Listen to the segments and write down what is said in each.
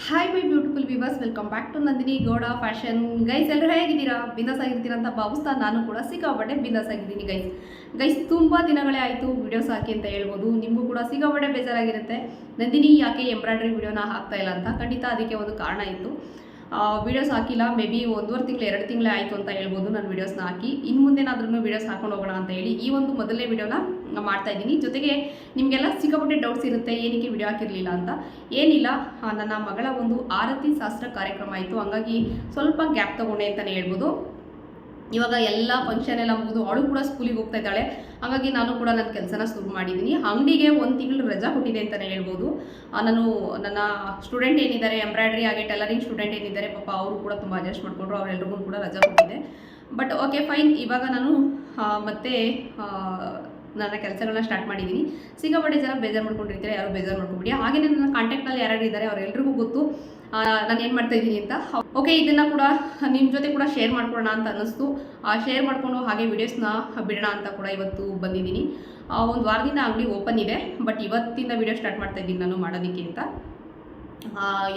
Hi my beautiful viewers welcome back to Nandini Gowda fashion guys ಎಲ್ಲರೂ ಹೇಗಿದ್ದೀರಾ? ಬಿಂದಾಸ್ ಆಗಿರ್ತೀರಾ ಅಂತ ಭಾವಿಸ್ತಾ ನಾನು ಕೂಡ ಸಿಕ್ಕಾಪಟ್ಟೆ ಬಿಂದಾಸ್ ಆಗಿದ್ದೀನಿ ಗೈಸ್ ಗೈಸ್ ತುಂಬ ದಿನಗಳೇ ಆಯಿತು ವಿಡಿಯೋಸ್ ಹಾಕಿ ಅಂತ ಹೇಳ್ಬೋದು. ನಿಮಗೂ ಕೂಡ ಸಿಕ್ಕಾಪಟ್ಟೆ ಬೇಜಾರಾಗಿರುತ್ತೆ. ನಂದಿನಿ ಯಾಕೆ ಎಂಬ್ರಾಯ್ಡ್ರಿ ವೀಡಿಯೋನ ಹಾಕ್ತಾ ಇಲ್ಲ ಅಂತ ಖಂಡಿತ ಅದಕ್ಕೆ ಒಂದು ಕಾರಣ ಇತ್ತು. ವಿಡಿಯೋಸ್ ಹಾಕಿಲ್ಲ ಮೇ ಬಿ ಒಂದೂವರೆ ತಿಂಗಳು, ಎರಡು ತಿಂಗಳೇ ಆಯಿತು ಅಂತ ಹೇಳ್ಬೋದು ನಾನು ವೀಡಿಯೋಸ್ನ ಹಾಕಿ. ಇನ್ನು ಮುಂದೆನಾದ್ರೂ ವೀಡಿಯೋಸ್ ಹಾಕೊಂಡು ಹೋಗೋಣ ಅಂತ ಹೇಳಿ ಈ ಒಂದು ಮೊದಲನೇ ವಿಡಿಯೋನ ಮಾಡ್ತಾ ಇದ್ದೀನಿ ಜೊತೆಗೆ ನಿಮಗೆಲ್ಲ ಸಿಕ್ಕಾಪಟ್ಟೆ ಡೌಟ್ಸ್ ಇರುತ್ತೆ, ಏನಕ್ಕೆ ವಿಡಿಯೋ ಹಾಕಿರಲಿಲ್ಲ ಅಂತ. ಏನಿಲ್ಲ ನನ್ನ ಮಗಳ ಒಂದು ಆರತಿ ಶಾಸ್ತ್ರ ಕಾರ್ಯಕ್ರಮ ಆಯಿತು ಹಂಗಾಗಿ ಸ್ವಲ್ಪ ಗ್ಯಾಪ್ ತಗೊಂಡೆ ಅಂತಲೇ ಹೇಳ್ಬೋದು. ಇವಾಗ ಎಲ್ಲ ಫಂಕ್ಷನ್ ಎಲ್ಲ ಮುಗಿದು ಅವಳು ಕೂಡ ಸ್ಕೂಲಿಗೆ ಹೋಗ್ತಾ ಇದ್ದಾಳೆ. ಹಾಗಾಗಿ ನಾನು ಕೂಡ ನನ್ನ ಕೆಲಸನ ಶುರು ಮಾಡಿದ್ದೀನಿ. ಅಂಗಡಿಗೆ ಒಂದು ತಿಂಗಳು ರಜಾ ಕೊಟ್ಟಿದೆ ಅಂತಲೇ ಹೇಳ್ಬೋದು. ನಾನು ನನ್ನ ಸ್ಟೂಡೆಂಟ್ ಏನಿದ್ದಾರೆ ಎಂಬ್ರಾಯ್ಡ್ರಿ ಹಾಗೆ ಟೈಲರಿಂಗ್ ಸ್ಟೂಡೆಂಟ್ ಏನಿದ್ದಾರೆ, ಪಾಪ ಅವರು ಕೂಡ ತುಂಬ ಅಡ್ಜಸ್ಟ್ ಮಾಡಿಕೊಂಡ್ರು. ಅವರೆಲ್ರಿಗೂ ಕೂಡ ರಜಾ ಕೊಟ್ಟಿದೆ. ಬಟ್ ಓಕೆ ಫೈನ್ ಇವಾಗ ನಾನು ಮತ್ತೆ ನನ್ನ ಕೆಲಸಗಳನ್ನ ಸ್ಟಾರ್ಟ್ ಮಾಡಿದ್ದೀನಿ ಸಿಕ್ಕಾಪಟ್ಟೆ ಜನ ಬೇಜಾರು ಮಾಡ್ಕೊಂಡಿರ್ತಾರೆ, ಯಾರು ಬೇಜಾರು ಮಾಡ್ಕೊಬಿಡಿ. ಹಾಗೆ ನನ್ನ ಕಾಂಟ್ಯಾಕ್ಟಲ್ಲಿ ಯಾರು ಇದ್ದಾರೆ ಅವರೆಲ್ಲರಿಗೂ ಗೊತ್ತು. ನಾನು ಏನು ಮಾಡ್ತಾ ಇದ್ದೀನಿ ಅಂತ. ಓಕೆ ಇದನ್ನು ಕೂಡ ನಿಮ್ಮ ಜೊತೆ ಕೂಡ ಶೇರ್ ಮಾಡ್ಕೊಳ್ಳೋಣ ಅಂತ ಅನ್ನಿಸ್ತು. ಶೇರ್ ಮಾಡಿಕೊಂಡು ಹಾಗೆ ವೀಡಿಯೋಸ್ನ ಬಿಡೋಣ ಅಂತ ಕೂಡ ಇವತ್ತು ಬಂದಿದ್ದೀನಿ. ಒಂದು ವಾರದಿಂದ ಅಂಗಡಿ ಓಪನ್ ಇದೆ ಬಟ್ ಇವತ್ತಿಂದ ವಿಡಿಯೋ ಸ್ಟಾರ್ಟ್ ಮಾಡ್ತಾ ಇದ್ದೀನಿ ನಾನು ಮಾಡೋದಕ್ಕೆ ಅಂತ.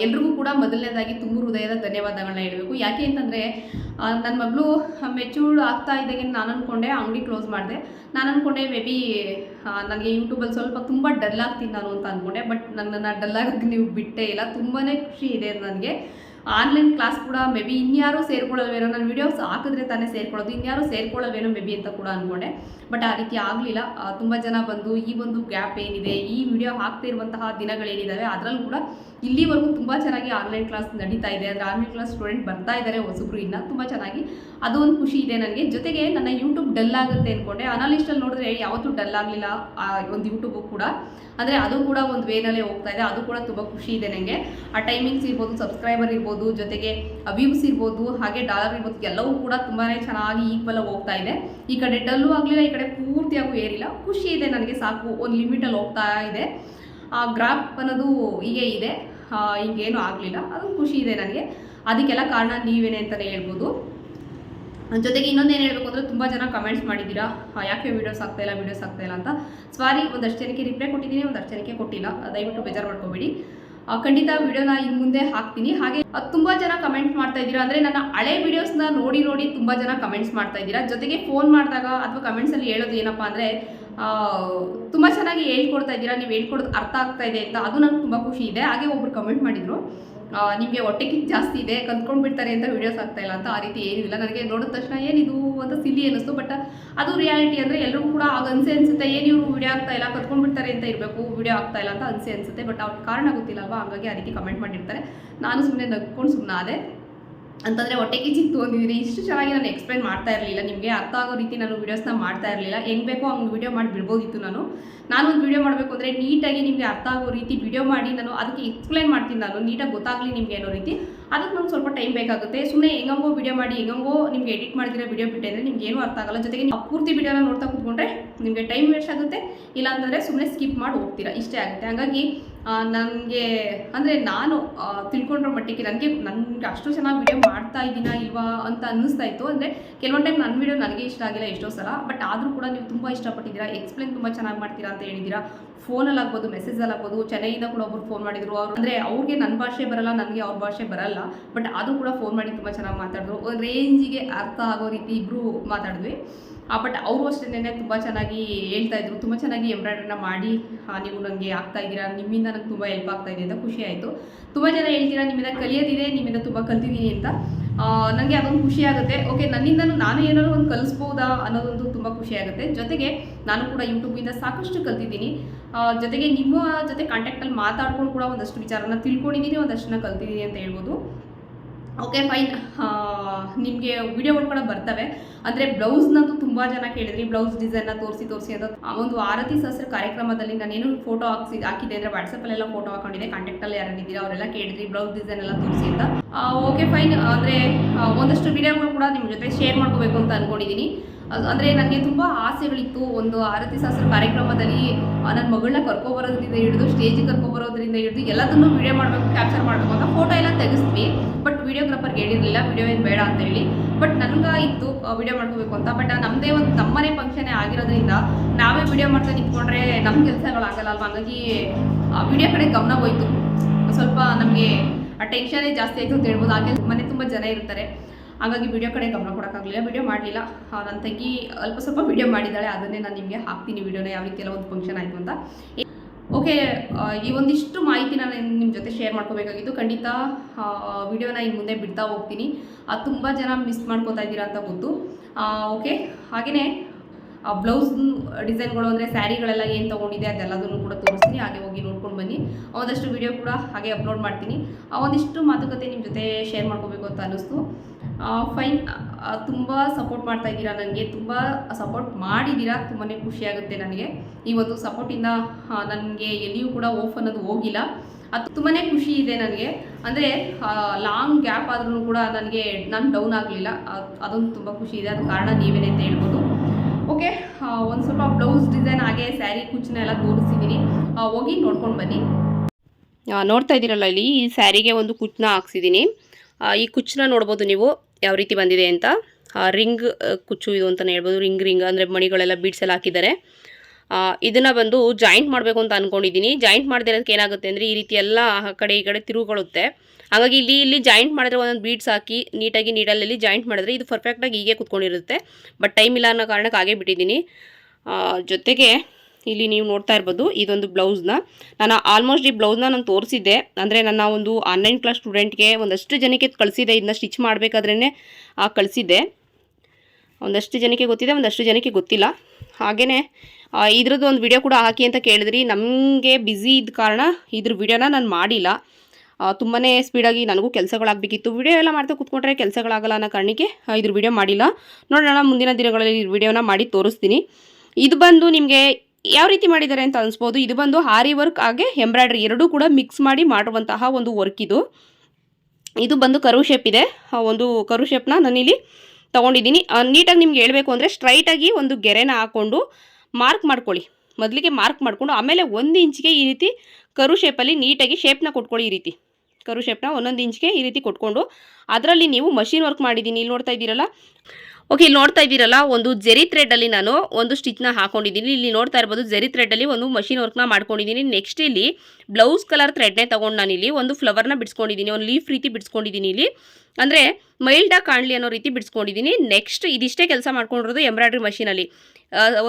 ಎಲ್ರಿಗೂ ಕೂಡ ಮೊದಲನೇದಾಗಿ ತುಂಬ ಹೃದಯದ ಧನ್ಯವಾದಗಳನ್ನ ಹೇಳಬೇಕು. ಯಾಕೆ ಅಂತಂದರೆ ನನ್ನ ಮಗಳು ಮೆಚೂರ್ಡ್ ಆಗ್ತಾ ಇದ್ದಾಗೆ ನಾನು ಅಂದ್ಕೊಂಡೆ ಅಂಗಡಿ ಕ್ಲೋಸ್ ಮಾಡಿದೆ. ನಾನು ಅಂದ್ಕೊಂಡೆ ಮೇ ಬಿ ನನಗೆ ಯೂಟ್ಯೂಬಲ್ಲಿ ಸ್ವಲ್ಪ ತುಂಬ ಡಲ್ ಆಗ್ತೀನಿ ನಾನು ಅಂತ ಅಂದ್ಕೊಂಡೆ ಬಟ್ ನನ್ನನ್ನು ಡಲ್ ಆಗೋಕ್ಕೆ ನೀವು ಬಿಟ್ಟೇ ಇಲ್ಲ. ತುಂಬಾ ಖುಷಿ ಇದೆ ನನಗೆ. ಆನ್ಲೈನ್ ಕ್ಲಾಸ್ ಕೂಡ ಮೇ ಬಿ ಇನ್ಯಾರು ಸೇರ್ಕೊಳ್ಳಲ್ವೇನೋ ನನ್ನ ವೀಡಿಯೋಸ್ ಹಾಕಿದ್ರೆ ತಾನೇ ಸೇರ್ಕೊಳ್ಳೋದು, ಇನ್ಯಾರು ಸೇರ್ಕೊಳ್ಳಲ್ವೇನೋ ಮೇ ಬಿ ಅಂತ ಕೂಡ ಅಂದ್ಕೊಂಡೆ ಬಟ್ ಆ ರೀತಿ ಆಗಲಿಲ್ಲ. ತುಂಬ ಜನ ಬಂದು, ಈ ಒಂದು ಗ್ಯಾಪ್ ಏನಿದೆ, ಈ ವಿಡಿಯೋ ಹಾಕ್ತಿರುವಂತಹ ದಿನಗಳೇನಿದ್ದಾವೆ ಅದರಲ್ಲೂ ಕೂಡ ಇಲ್ಲಿವರೆಗೂ ತುಂಬ ಚೆನ್ನಾಗಿ ಆನ್ಲೈನ್ ಕ್ಲಾಸ್ ನಡೀತಾ ಇದೆ. ಅಂದರೆ ಆನ್ಲೈನ್ ಕ್ಲಾಸ್ ಸ್ಟೂಡೆಂಟ್ ಬರ್ತಾ ಇದ್ದಾರೆ ಹೊಸಬ್ರು ಇನ್ನು ತುಂಬ ಚೆನ್ನಾಗಿ. ಅದು ಒಂದು ಖುಷಿ ಇದೆ ನನಗೆ. ಜೊತೆಗೆ ನನ್ನ ಯೂಟ್ಯೂಬ್ ಡಲ್ ಆಗುತ್ತೆ ಅಂದ್ಕೊಂಡೆ ಅನಾಲಿಸ್ಟಲ್ಲಿ ನೋಡಿದ್ರೆ ಯಾವತ್ತೂ ಡಲ್ ಆಗಲಿಲ್ಲ ಒಂದು ಯೂಟ್ಯೂಬು ಕೂಡ. ಅಂದರೆ ಅದು ಕೂಡ ಒಂದು ವೇನಲ್ಲೇ ಹೋಗ್ತಾ ಇದೆ. ಅದು ಕೂಡ ತುಂಬ ಖುಷಿ ಇದೆ ನನಗೆ ಆ ಟೈಮಿಂಗ್ಸ್ ಇರ್ಬೋದು ಸಬ್ಸ್ಕ್ರೈಬರ್ ಇರ್ಬೋದು, ಜೊತೆಗೆ ವ್ಯೂಸ್ ಇರ್ಬೋದು, ಹಾಗೆ ಡಾಲರ್ ಇರ್ಬೋದು, ಎಲ್ಲವೂ ಕೂಡ ತುಂಬಾ ಚೆನ್ನಾಗಿ ಈಕ್ವಲ್ ಹೋಗ್ತಾ ಇದೆ. ಈ ಕಡೆ ಡಲ್ಲೂ ಆಗಲಿಲ್ಲ, ಈ ಕಡೆ ಪೂರ್ತಿಯಾಗೂ ಏರಿಲ್ಲ. ಖುಷಿ ಇದೆ ನನಗೆ, ಸಾಕು. ಒಂದು ಲಿಮಿಟಲ್ಲಿ ಹೋಗ್ತಾ ಇದೆ. ಆ ಗ್ರಾಪ್ ಅನ್ನೋದು ಹೀಗೆ ಇದೆ. ಹೀಗೇನು ಆಗಲಿಲ್ಲ. ಅದು ಖುಷಿ ಇದೆ ನನಗೆ. ಅದಕ್ಕೆಲ್ಲ ಕಾರಣ ನೀವೇನೆ ಅಂತಲೇ ಹೇಳ್ಬೋದು. ಜೊತೆಗೆ ಇನ್ನೊಂದೇನು ಹೇಳಬೇಕು ಅಂದರೆ ತುಂಬ ಜನ ಕಮೆಂಟ್ಸ್ ಮಾಡಿದ್ದೀರಾ. ಯಾಕೆ ವೀಡಿಯೋಸ್ ಆಗ್ತಾ ಇಲ್ಲ ವೀಡಿಯೋಸ್ ಆಗ್ತಾ ಇಲ್ಲ ಅಂತ. ಸಾರಿ ಒಂದಷ್ಟು ಜನಕ್ಕೆ ರಿಪ್ಲೈ ಕೊಟ್ಟಿದ್ದೀನಿ, ಒಂದಷ್ಟು ಜನಕ್ಕೆ ಕೊಟ್ಟಿಲ್ಲ. ದಯವಿಟ್ಟು ಬೇಜಾರು ಮಾಡ್ಕೋಬೇಡಿ. ಖಂಡಿತ ವಿಡಿಯೋನ ಇನ್ನು ಮುಂದೆ ಹಾಕ್ತೀನಿ. ಹಾಗೆ ತುಂಬ ಜನ ಕಮೆಂಟ್ ಮಾಡ್ತಾ ಇದ್ದೀರಾ ಅಂದರೆ ನನ್ನ ಹಳೆ ವೀಡಿಯೋಸ್ನ ನೋಡಿ ನೋಡಿ ತುಂಬ ಜನ ಕಮೆಂಟ್ಸ್ ಮಾಡ್ತಾ ಇದ್ದೀರಾ. ಜೊತೆಗೆ ಫೋನ್ ಮಾಡಿದಾಗ ಅಥವಾ ಕಮೆಂಟ್ಸಲ್ಲಿ ಹೇಳೋದು ಏನಪ್ಪ ಅಂದರೆ ತುಂಬ ಚೆನ್ನಾಗಿ ಹೇಳ್ಕೊಡ್ತಾ ಇದ್ದೀರಾ, ನೀವು ಹೇಳ್ಕೊಡೋದು ಅರ್ಥ ಆಗ್ತಾ ಇದೆ ಅಂತ, ಅದು ನನಗೆ ತುಂಬ ಖುಷಿ ಇದೆ. ಹಾಗೆ ಒಬ್ರು ಕಮೆಂಟ್ ಮಾಡಿದರು ನಿಮಗೆ ಹೊಟ್ಟೆ ಜಾಸ್ತಿ ಇದೆ ಬಿಡ್ತಾರೆ ಅಂತ ವೀಡಿಯೋಸ್ ಆಗ್ತಾ ಇಲ್ಲ ಅಂತ ಆ ರೀತಿ ಏನಿಲ್ಲ. ನನಗೆ ನೋಡಿದ ತಕ್ಷಣ ಏನಿದು ಅಂತ ಸಿಲಿ ಅನ್ನಿಸ್ತು ಬಟ್ ಅದು ರಿಯಾಲಿಟಿ ಅಂದರೆ ಎಲ್ಲರೂ ಕೂಡ ಆಗ ಅನ್ಸೆ ಅನ್ಸುತ್ತೆ, ಏನು ಇವರು ವೀಡಿಯೋ ಆಗ್ತಾ ಇಲ್ಲ ಬಿಡ್ತಾರೆ ಅಂತ ಇರಬೇಕು ವೀಡಿಯೋ ಆಗ್ತಾ ಇಲ್ಲ ಅಂತ ಅನ್ಸೆ ಅನ್ಸುತ್ತೆ ಬಟ್ ಅವ್ರಿಗೆ ಕಾರಣ ಗೊತ್ತಿಲ್ಲಲ್ವಾ ಹಾಗಾಗಿ ಅದಕ್ಕೆ ರೀತಿ ಕಮೆಂಟ್ ಮಾಡಿರ್ತಾರೆ. ನಾನು ಸುಮ್ಮನೆ ನಗ್ಕೊಂಡು ಸುಮ್ಮನೆ ಅದೇ ಅಂತಂದರೆ ಹೊಟ್ಟೆ ಕಿಚ್ಚಿಗೆ ತೊಗೊಂಡಿದ್ದೀನಿ ಇಷ್ಟು ಚೆನ್ನಾಗಿ ನಾನು ಎಕ್ಸ್ಪ್ಲೈನ್ ಮಾಡ್ತಾ ಇರಲಿಲ್ಲ. ನಿಮಗೆ ಅರ್ಥ ಆಗೋ ರೀತಿ ನಾನು ವೀಡಿಯೋಸ್ನ ಮಾಡ್ತಾ ಇರಲಿಲ್ಲ. ಹೆಂಗೆ ಬೇಕೋ ಹಂಗೆ ವೀಡಿಯೋ ಮಾಡಿ ಬಿಡ್ಬೋದಿತ್ತು ನಾನು. ನಾನು ಒಂದು ವೀಡಿಯೋ ಮಾಡಬೇಕು ಅಂದರೆ ನೀಟಾಗಿ ನಿಮಗೆ ಅರ್ಥ ಆಗೋ ರೀತಿ ವಿಡಿಯೋ ಮಾಡಿ ನಾನು ಅದಕ್ಕೆ ಎಕ್ಸ್ಪ್ಲೈನ್ ಮಾಡ್ತೀನಿ ನಾನು. ನೀಟಾಗಿ ಗೊತ್ತಾಗಲಿ ನಿಮಗೆ ಅನ್ನೋ ರೀತಿ. ಅದಕ್ಕೆ ನಂಗೆ ಸ್ವಲ್ಪ ಟೈಮ್ ಬೇಕಾಗುತ್ತೆ. ಸುಮ್ಮನೆ ಹೆಂಗಂಗೋ ವೀಡಿಯೋ ಮಾಡಿ, ಹೆಂಗಂಗೋ ನಿಮಗೆ ಎಡಿಟ್ ಮಾಡಿದಿರೋ ವಿಡಿಯೋ ಬಿಟ್ಟೆ ಅಂದರೆ ನಿಮ್ಗೆ ಏನೂ ಅರ್ಥ ಆಗಲ್ಲ. ಜೊತೆಗೆ ನೀವು ಪೂರ್ತಿ ವಿಡಿಯೋನ ನೋಡ್ತಾ ಕೂತ್ಕೊಂಡ್ರೆ ನಿಮಗೆ ಟೈಮ್ ವೇಸ್ಟ್ ಆಗುತ್ತೆ. ಇಲ್ಲ ಅಂತಂದರೆ ಸುಮ್ಮನೆ ಸ್ಕಿಪ್ ಮಾಡಿ ಹೋಗ್ತೀರಾ. ಇಷ್ಟೇ ಆಗುತ್ತೆ. ಹಾಗಾಗಿ ನನಗೆ ಅಂದರೆ ನಾನು ತಿಳ್ಕೊಂಡ್ರ ಮಟ್ಟಿಗೆ ನನಗೆ ನನಗೆ ಅಷ್ಟು ಚೆನ್ನಾಗಿ ವಿಡಿಯೋ ಮಾಡ್ತಾ ಇದ್ದೀನ ಇಲ್ವಾ ಅಂತ ಅನ್ನಿಸ್ತಾ ಇತ್ತು. ಅಂದರೆ ಕೆಲವೊಂದು ಟೈಮ್ ನನ್ನ ವಿಡಿಯೋ ನನಗೆ ಇಷ್ಟ ಆಗಿಲ್ಲ ಎಷ್ಟೋ ಸಲ. ಬಟ್ ಆದರೂ ಕೂಡ ನೀವು ತುಂಬ ಇಷ್ಟಪಟ್ಟಿದ್ದೀರಾ. ಎಕ್ಸ್ಪ್ಲೇನ್ ತುಂಬ ಚೆನ್ನಾಗಿ ಮಾಡ್ತೀರಾ ಅಂತ ಹೇಳಿದ್ದೀರಾ. ಫೋನಲ್ಲಿ ಆಗ್ಬೋದು ಮೆಸೇಜಲ್ಲಿ ಆಗ್ಬೋದು, ಚೆನ್ನೈಯಿಂದ ಕೂಡ ಒಬ್ರು ಫೋನ್ ಮಾಡಿದರು. ಅವರು, ಅಂದರೆ ಅವ್ರಿಗೆ ನನ್ನ ಭಾಷೆ ಬರಲ್ಲ, ನನಗೆ ಅವ್ರ ಭಾಷೆ ಬರಲ್ಲ. ಬಟ್ ಆದರೂ ಕೂಡ ಫೋನ್ ಮಾಡಿ ತುಂಬ ಚೆನ್ನಾಗಿ ಮಾತಾಡಿದ್ರು. ರೇಂಜಿಗೆ ಅರ್ಥ ಆಗೋ ರೀತಿ ಇಬ್ಬರು ಮಾತಾಡಿದ್ವಿ. ಬಟ್ ಅವರು ಅಷ್ಟೇ ತುಂಬ ಚೆನ್ನಾಗಿ ಹೇಳ್ತಾ ಇದ್ರು, ತುಂಬ ಚೆನ್ನಾಗಿ ಎಂಬ್ರಾಯ್ಡ್ರಿನ ಮಾಡಿ ನೀವು ನನಗೆ ಆಗ್ತಾ ಇದ್ದೀರಾ, ನಿಮ್ಮಿಂದ ನನಗೆ ತುಂಬ ಹೆಲ್ಪ್ ಆಗ್ತಾ ಇದೆ ಅಂತ ಖುಷಿ ಆಯಿತು. ತುಂಬ ಜನ ಹೇಳ್ತೀರಾ, ನಿಮ್ಮಿಂದ ಕಲಿಯೋದಿದೆ, ನಿಮ್ಮಿಂದ ತುಂಬ ಕಲ್ತಿದ್ದೀನಿ ಅಂತ. ನನಗೆ ಅದೊಂದು ಖುಷಿ ಆಗುತ್ತೆ. ಓಕೆ ನನ್ನಿಂದನೂ ನಾನು ಏನಾದ್ರು ಒಂದು ಕಲಿಸ್ಬೋದಾ ಅನ್ನೋದೊಂದು ತುಂಬ ಖುಷಿ ಆಗುತ್ತೆ. ಜೊತೆಗೆ ನಾನು ಕೂಡ ಯೂಟ್ಯೂಬಿಂದ ಸಾಕಷ್ಟು ಕಲ್ತಿದ್ದೀನಿ. ಜೊತೆಗೆ ನಿಮ್ಮ ಜೊತೆ ಕಾಂಟ್ಯಾಕ್ಟಲ್ಲಿ ಮಾತಾಡ್ಕೊಂಡು ಕೂಡ ಒಂದಷ್ಟು ವಿಚಾರನ ತಿಳ್ಕೊಂಡಿದ್ದೀನಿ, ಒಂದಷ್ಟನ್ನ ಕಲ್ತಿದ್ದೀನಿ ಅಂತ ಹೇಳ್ಬೋದು. ಓಕೆ ಫೈನ್ ನಿಮಗೆ ವಿಡಿಯೋಗಳು ಕೂಡ ಬರ್ತವೆ. ಅಂದರೆ ಬ್ಲೌಸ್ನಂತೂ ತುಂಬ ಜನ ಕೇಳಿದ್ರಿ ಬ್ಲೌಸ್ ಡಿಸೈನ್ನ ತೋರಿಸಿ ತೋರಿಸಿ ಅಂತ. ಒಂದು ಆರತಿ ಸಹಸ್ರ ಕಾರ್ಯಕ್ರಮದಲ್ಲಿ ನಾನೇನು ಫೋಟೋ ಹಾಕ್ಸಿ, ಹಾಕಿದ್ದೆ ಅಂದರೆ ವಾಟ್ಸಪ್ಪಲ್ಲೆಲ್ಲ ಫೋಟೋ ಹಾಕೊಂಡಿದ್ದೆ. ಕಾಂಟ್ಯಾಕ್ಟಲ್ಲಿ ಯಾರಿದ್ದೀರಾ ಅವರೆಲ್ಲ ಕೇಳಿದ್ರಿ ಬ್ಲೌಸ್ ಡಿಸೈನ್ ಎಲ್ಲ ತೋರಿಸಿ ಅಂತ. ಓಕೆ ಫೈನ್ ಅಂದರೆ ಒಂದಷ್ಟು ವಿಡಿಯೋಗಳು ಕೂಡ ನಿಮ್ಮ ಜೊತೆ ಶೇರ್ ಮಾಡ್ಕೋಬೇಕು ಅಂತ ಅಂದ್ಕೊಂಡಿದ್ದೀನಿ ಅದು- ಅಂದರೆ ನನಗೆ ತುಂಬ ಆಸೆಗಳಿತ್ತು ಒಂದು ಆರತಿ ಶಾಸ್ತ್ರ ಕಾರ್ಯಕ್ರಮದಲ್ಲಿ ನನ್ನ ಮಗಳನ್ನ ಕರ್ಕೊಬರೋದ್ರಿಂದ ಹಿಡಿದು ಸ್ಟೇಜಿಗೆ ಕರ್ಕೊಬರೋದ್ರಿಂದ ಹಿಡಿದು ಎಲ್ಲದನ್ನೂ ವಿಡಿಯೋ ಮಾಡಬೇಕು ಕ್ಯಾಪ್ಚರ್ ಮಾಡಬೇಕು ಅಂತ ಫೋಟೋ ಎಲ್ಲ ತೆಗೆಸ್ತೀವಿ ಬಟ್ ವಿಡಿಯೋಗ್ರಾಫರ್ಗೆ ಹೇಳಿರಲಿಲ್ಲ ವಿಡಿಯೋ ಏನು ಬೇಡ ಅಂತ ಹೇಳಿ. ಬಟ್ ನನಗೆ ವಿಡಿಯೋ ಮಾಡ್ಕೋಬೇಕು ಅಂತ. ಬಟ್ ನಮ್ಮದೇ ಒಂದು, ನಮ್ಮನೆ ಫಂಕ್ಷನೇ ಆಗಿರೋದ್ರಿಂದ ನಾವೇ ವಿಡಿಯೋ ಮಾಡ್ತಾ ನಿಂತ್ಕೊಂಡ್ರೆ ನಮ್ಮ ಕೆಲಸಗಳಾಗಲ್ಲ ಅಲ್ವಾ? ಹಂಗಾಗಿ ವಿಡಿಯೋ ಕಡೆ ಗಮನ ಹೋಯ್ತು. ಸ್ವಲ್ಪ ನಮಗೆ ಟೆನ್ಷನ್ ಟೆನ್ಷನೇ ಜಾಸ್ತಿ ಆಯಿತು ಅಂತ ಹೇಳ್ಬೋದು. ಹಾಗೆ ಮನೆ ತುಂಬ ಜನ ಇರ್ತಾರೆ. ಹಾಗಾಗಿ ವಿಡಿಯೋ ಕಡೆ ಗಮನ ಕೊಡೋಕ್ಕಾಗಲಿಲ್ಲ. ವಿಡಿಯೋ ಮಾಡಲಿಲ್ಲ. ನನ್ನ ತಂಗಿ ಅಲ್ಪ ಸ್ವಲ್ಪ ವಿಡಿಯೋ ಮಾಡಿದ್ದಾಳೆ. ಅದನ್ನೇ ನಾನು ನಿಮಗೆ ಹಾಕ್ತೀನಿ. ವಿಡಿಯೋನ ಯಾವ ರೀತಿ ಎಲ್ಲ ಒಂದು ಫಂಕ್ಷನ್ ಆಯಿತು ಅಂತ. ಓಕೆ ಈ ಒಂದಿಷ್ಟು ಮಾಹಿತಿ ನಾನು ನಿಮ್ಮ ಜೊತೆ ಶೇರ್ ಮಾಡ್ಕೋಬೇಕಾಗಿತ್ತು. ಖಂಡಿತ ವಿಡಿಯೋನ ಇನ್ನು ಮುಂದೆ ಬಿಡ್ತಾ ಹೋಗ್ತೀನಿ. ಅದು ತುಂಬ ಜನ ಮಿಸ್ ಮಾಡ್ಕೋತಾ ಇದ್ದೀರಾ ಅಂತ ಗೊತ್ತು. ಓಕೆ ಹಾಗೆಯೇ ಬ್ಲೌಸ್ ಡಿಸೈನ್ಗಳು ಅಂದರೆ ಸ್ಯಾರಿಗಳೆಲ್ಲ ಏನು ತೊಗೊಂಡಿದೆ ಅದೆಲ್ಲದನ್ನು ಕೂಡ ತೋರಿಸ್ತೀನಿ. ಹಾಗೆ ಹೋಗಿ ನೋಡ್ಕೊಂಡು ಬನ್ನಿ. ಒಂದಷ್ಟು ವಿಡಿಯೋ ಕೂಡ ಹಾಗೆ ಅಪ್ಲೋಡ್ ಮಾಡ್ತೀನಿ. ಆ, ಒಂದಿಷ್ಟು ಮಾತುಕತೆ ನಿಮ್ಮ ಜೊತೆ ಶೇರ್ ಮಾಡ್ಕೋಬೇಕು ಅಂತ ಅನ್ನಿಸ್ತು. ಫೈನ್ ತುಂಬ ಸಪೋರ್ಟ್ ಮಾಡ್ತಾ ಇದ್ದೀರಾ ನನಗೆ. ತುಂಬ ಸಪೋರ್ಟ್ ಮಾಡಿದ್ದೀರಾ. ತುಂಬಾ ಖುಷಿಯಾಗುತ್ತೆ ನನಗೆ. ಈ ಒಂದು ಸಪೋರ್ಟಿಂದ ನನಗೆ ಎಲ್ಲಿಯೂ ಕೂಡ ಓಫ್ ಅನ್ನೋದು ಹೋಗಿಲ್ಲ. ಅದು ತುಂಬಾ ಖುಷಿ ಇದೆ ನನಗೆ. ಅಂದರೆ ಲಾಂಗ್ ಗ್ಯಾಪ್ ಆದ್ರೂ ಕೂಡ ನನಗೆ, ನಾನು ಡೌನ್ ಆಗಲಿಲ್ಲ. ಅದೊಂದು ತುಂಬ ಖುಷಿ ಇದೆ. ಅದು ಕಾರಣ ನೀವೇನೆ ಅಂತ ಹೇಳ್ಬೋದು. ಓಕೆ ಒಂದು ಸ್ವಲ್ಪ ಬ್ಲೌಸ್ ಡಿಸೈನ್ ಹಾಗೆ ಸ್ಯಾರಿ ಕುಚ್ಚನ್ನ ಎಲ್ಲ ತೋರಿಸಿದ್ದೀನಿ ಹೋಗಿ ನೋಡ್ಕೊಂಡು ಬನ್ನಿ. ನೋಡ್ತಾ ಇದ್ದೀರಲ್ಲ ಇಲ್ಲಿ, ಈ ಸ್ಯಾರಿಗೆ ಒಂದು ಕುಚ್ಚನ್ನ ಹಾಕ್ಸಿದ್ದೀನಿ ಈ ಕುಚ್ಚನ್ನ ನೋಡ್ಬೋದು ನೀವು ಯಾವ ರೀತಿ ಬಂದಿದೆ ಅಂತ. ರಿಂಗ್ ಕುಚ್ಚು ಇದು ಅಂತಲೇ ಹೇಳ್ಬೋದು. ರಿಂಗ್ ರಿಂಗ್ ಅಂದರೆ ಮಣಿಗಳೆಲ್ಲ ಬೀಡ್ಸ್ ಹಾಕಿದ್ದಾರೆ. ಇದನ್ನು ಬಂದು ಜಾಯಿಂಟ್ ಮಾಡಬೇಕು ಅಂತ ಅಂದ್ಕೊಂಡಿದ್ದೀನಿ ಜಾಯಿಂಟ್ ಮಾಡದಿರೋದಕ್ಕೆ ಏನಾಗುತ್ತೆ ಅಂದರೆ ಈ ರೀತಿ ಎಲ್ಲ ಆ ಕಡೆ ಈ ಕಡೆ ತಿರುಗುകളുತ್ತೆ ಹಾಗಾಗಿ ಇಲ್ಲಿ ಇಲ್ಲಿ ಜಾಯಿಂಟ್ ಮಾಡಿದ್ರೆ ಒಂದೊಂದು ಬೀಡ್ಸ್ ಹಾಕಿ ನೀಟಾಗಿ ನೀಡಲಲ್ಲಿ ಜಾಯಿಂಟ್ ಮಾಡಿದ್ರೆ ಇದು ಪರ್ಫೆಕ್ಟಾಗಿ ಹೀಗೆ ಕುತ್ಕೊಂಡಿರುತ್ತೆ. ಬಟ್ ಟೈಮ್ ಇಲ್ಲ ಅನ್ನೋ ಕಾರಣಕ್ಕೆ ಹಾಗೆ ಬಿಟ್ಟಿದ್ದೀನಿ. ಜೊತೆಗೆ ಇಲ್ಲಿ ನೀವು ನೋಡ್ತಾ ಇರ್ಬೋದು ಇದೊಂದು ಬ್ಲೌಸ್ನ. ನಾನು ಆಲ್ಮೋಸ್ಟ್ ಈ ಬ್ಲೌಸ್ನ ನಾನು ತೋರಿಸಿದ್ದೆ. ಅಂದರೆ ನನ್ನ ಒಂದು ಆನ್ಲೈನ್ ಕ್ಲಾಸ್ ಸ್ಟೂಡೆಂಟ್ಗೆ ಒಂದಷ್ಟು ಜನಕ್ಕೆ ಕಳಿಸಿದೆ. ಇದನ್ನ ಸ್ಟಿಚ್ ಮಾಡಬೇಕಾದ್ರೇ ಕಳಿಸಿದ್ದೆ. ಒಂದಷ್ಟು ಜನಕ್ಕೆ ಗೊತ್ತಿದೆ, ಒಂದಷ್ಟು ಜನಕ್ಕೆ ಗೊತ್ತಿಲ್ಲ. ಹಾಗೆಯೇ ಇದ್ರದ್ದು ಒಂದು ವಿಡಿಯೋ ಕೂಡ ಹಾಕಿ ಅಂತ ಕೇಳಿದ್ರಿ. ನಮಗೆ ಬ್ಯುಸಿ ಇದ್ದ ಕಾರಣ ಇದ್ರ ವಿಡಿಯೋನ ನಾನು ಮಾಡಿಲ್ಲ. ತುಂಬಾ ಸ್ಪೀಡಾಗಿ ನನಗೂ ಕೆಲಸಗಳಾಗಬೇಕಿತ್ತು. ವಿಡಿಯೋ ಎಲ್ಲ ಮಾಡ್ತಾ ಕೂತ್ಕೊಂಡ್ರೆ ಕೆಲಸಗಳಾಗಲ್ಲ ಅನ್ನೋ ಕಾರಣಕ್ಕೆ ಇದ್ರ ವಿಡಿಯೋ ಮಾಡಿಲ್ಲ. ನೋಡೋಣ ಮುಂದಿನ ದಿನಗಳಲ್ಲಿ ವಿಡಿಯೋನ ಮಾಡಿ ತೋರಿಸ್ತೀನಿ. ಇದು ಬಂದು ನಿಮಗೆ ಯಾವ ರೀತಿ ಮಾಡಿದ್ದಾರೆ ಅಂತ ಅನಿಸ್ಬೋದು. ಇದು ಬಂದು ಹಾರಿ ವರ್ಕ್ ಹಾಗೆ ಎಂಬ್ರಾಯ್ಡ್ರಿ ಎರಡೂ ಕೂಡ ಮಿಕ್ಸ್ ಮಾಡಿ ಮಾಡುವಂತಹ ಒಂದು ವರ್ಕ್ ಇದು. ಇದು ಬಂದು ಕರು ಶೇಪ್ ಇದೆ. ಒಂದು ಕರು ಶೇಪ್ನ ನಾನಿಲ್ಲಿ ತೊಗೊಂಡಿದ್ದೀನಿ. ನೀಟಾಗಿ ನಿಮ್ಗೆ ಹೇಳಬೇಕು ಅಂದರೆ ಸ್ಟ್ರೈಟಾಗಿ ಒಂದು ಗೆರೆನ ಹಾಕ್ಕೊಂಡು ಮಾರ್ಕ್ ಮಾಡ್ಕೊಳ್ಳಿ. ಮೊದಲಿಗೆ ಮಾರ್ಕ್ ಮಾಡಿಕೊಂಡು ಆಮೇಲೆ ಒಂದು ಇಂಚಿಗೆ ಈ ರೀತಿ ಕರು ಶೇಪಲ್ಲಿ ನೀಟಾಗಿ ಶೇಪ್ನ ಕೊಟ್ಕೊಳ್ಳಿ ಈ ರೀತಿ. ಕರು ಶೇಪ್ನ ಒಂದೊಂದು ಇಂಚ್ಗೆ ಈ ರೀತಿ ಕೊಟ್ಕೊಂಡು ಅದರಲ್ಲಿ ನೀವು ಮಷಿನ್ ವರ್ಕ್ ಮಾಡಿದ್ದೀನಿ. ಇಲ್ಲಿ ನೋಡ್ತಾ ಇದ್ದೀರಲ್ಲ? ಓಕೆ, ಇಲ್ಲಿ ನೋಡ್ತಾ ಇದ್ದೀರಲ್ಲ, ಒಂದು ಜೆರಿ ಥ್ರೆಡಲ್ಲಿ ನಾನು ಒಂದು ಸ್ಟಿಚ್ನ ಹಾಕೊಂಡಿದ್ದೀನಿ. ಇಲ್ಲಿ ನೋಡ್ತಾ ಇರ್ಬೋದು, ಜೆರಿ ಥ್ರೆಡಲ್ಲಿ ಒಂದು ಮಷಿನ್ ವರ್ಕ್ನ ಮಾಡ್ಕೊಂಡಿದ್ದೀನಿ. ನೆಕ್ಸ್ಟ್ ಇಲ್ಲಿ ಬ್ಲೌಸ್ ಕಲರ್ ಥ್ರೆಡ್ನೇ ತೊಗೊಂಡು ನಾನು ಇಲ್ಲಿ ಒಂದು ಫ್ಲವರ್ನ ಬಿಡಿಸ್ಕೊಂಡಿದ್ದೀನಿ, ಒಂದು ಲೀಫ್ ರೀತಿ ಬಿಡಿಸ್ಕೊಂಡಿದ್ದೀನಿ ಇಲ್ಲಿ. ಅಂದರೆ ಮೈಲ್ಡಾಗಿ ಕಾಣಲಿ ಅನ್ನೋ ರೀತಿ ಬಿಡಿಸ್ಕೊಂಡಿದ್ದೀನಿ. ನೆಕ್ಸ್ಟ್ ಇದಿಷ್ಟೇ ಕೆಲಸ ಮಾಡ್ಕೊಂಡಿರೋದು ಎಂಬ್ರಾಯ್ಡ್ರಿ ಮಷೀನಲ್ಲಿ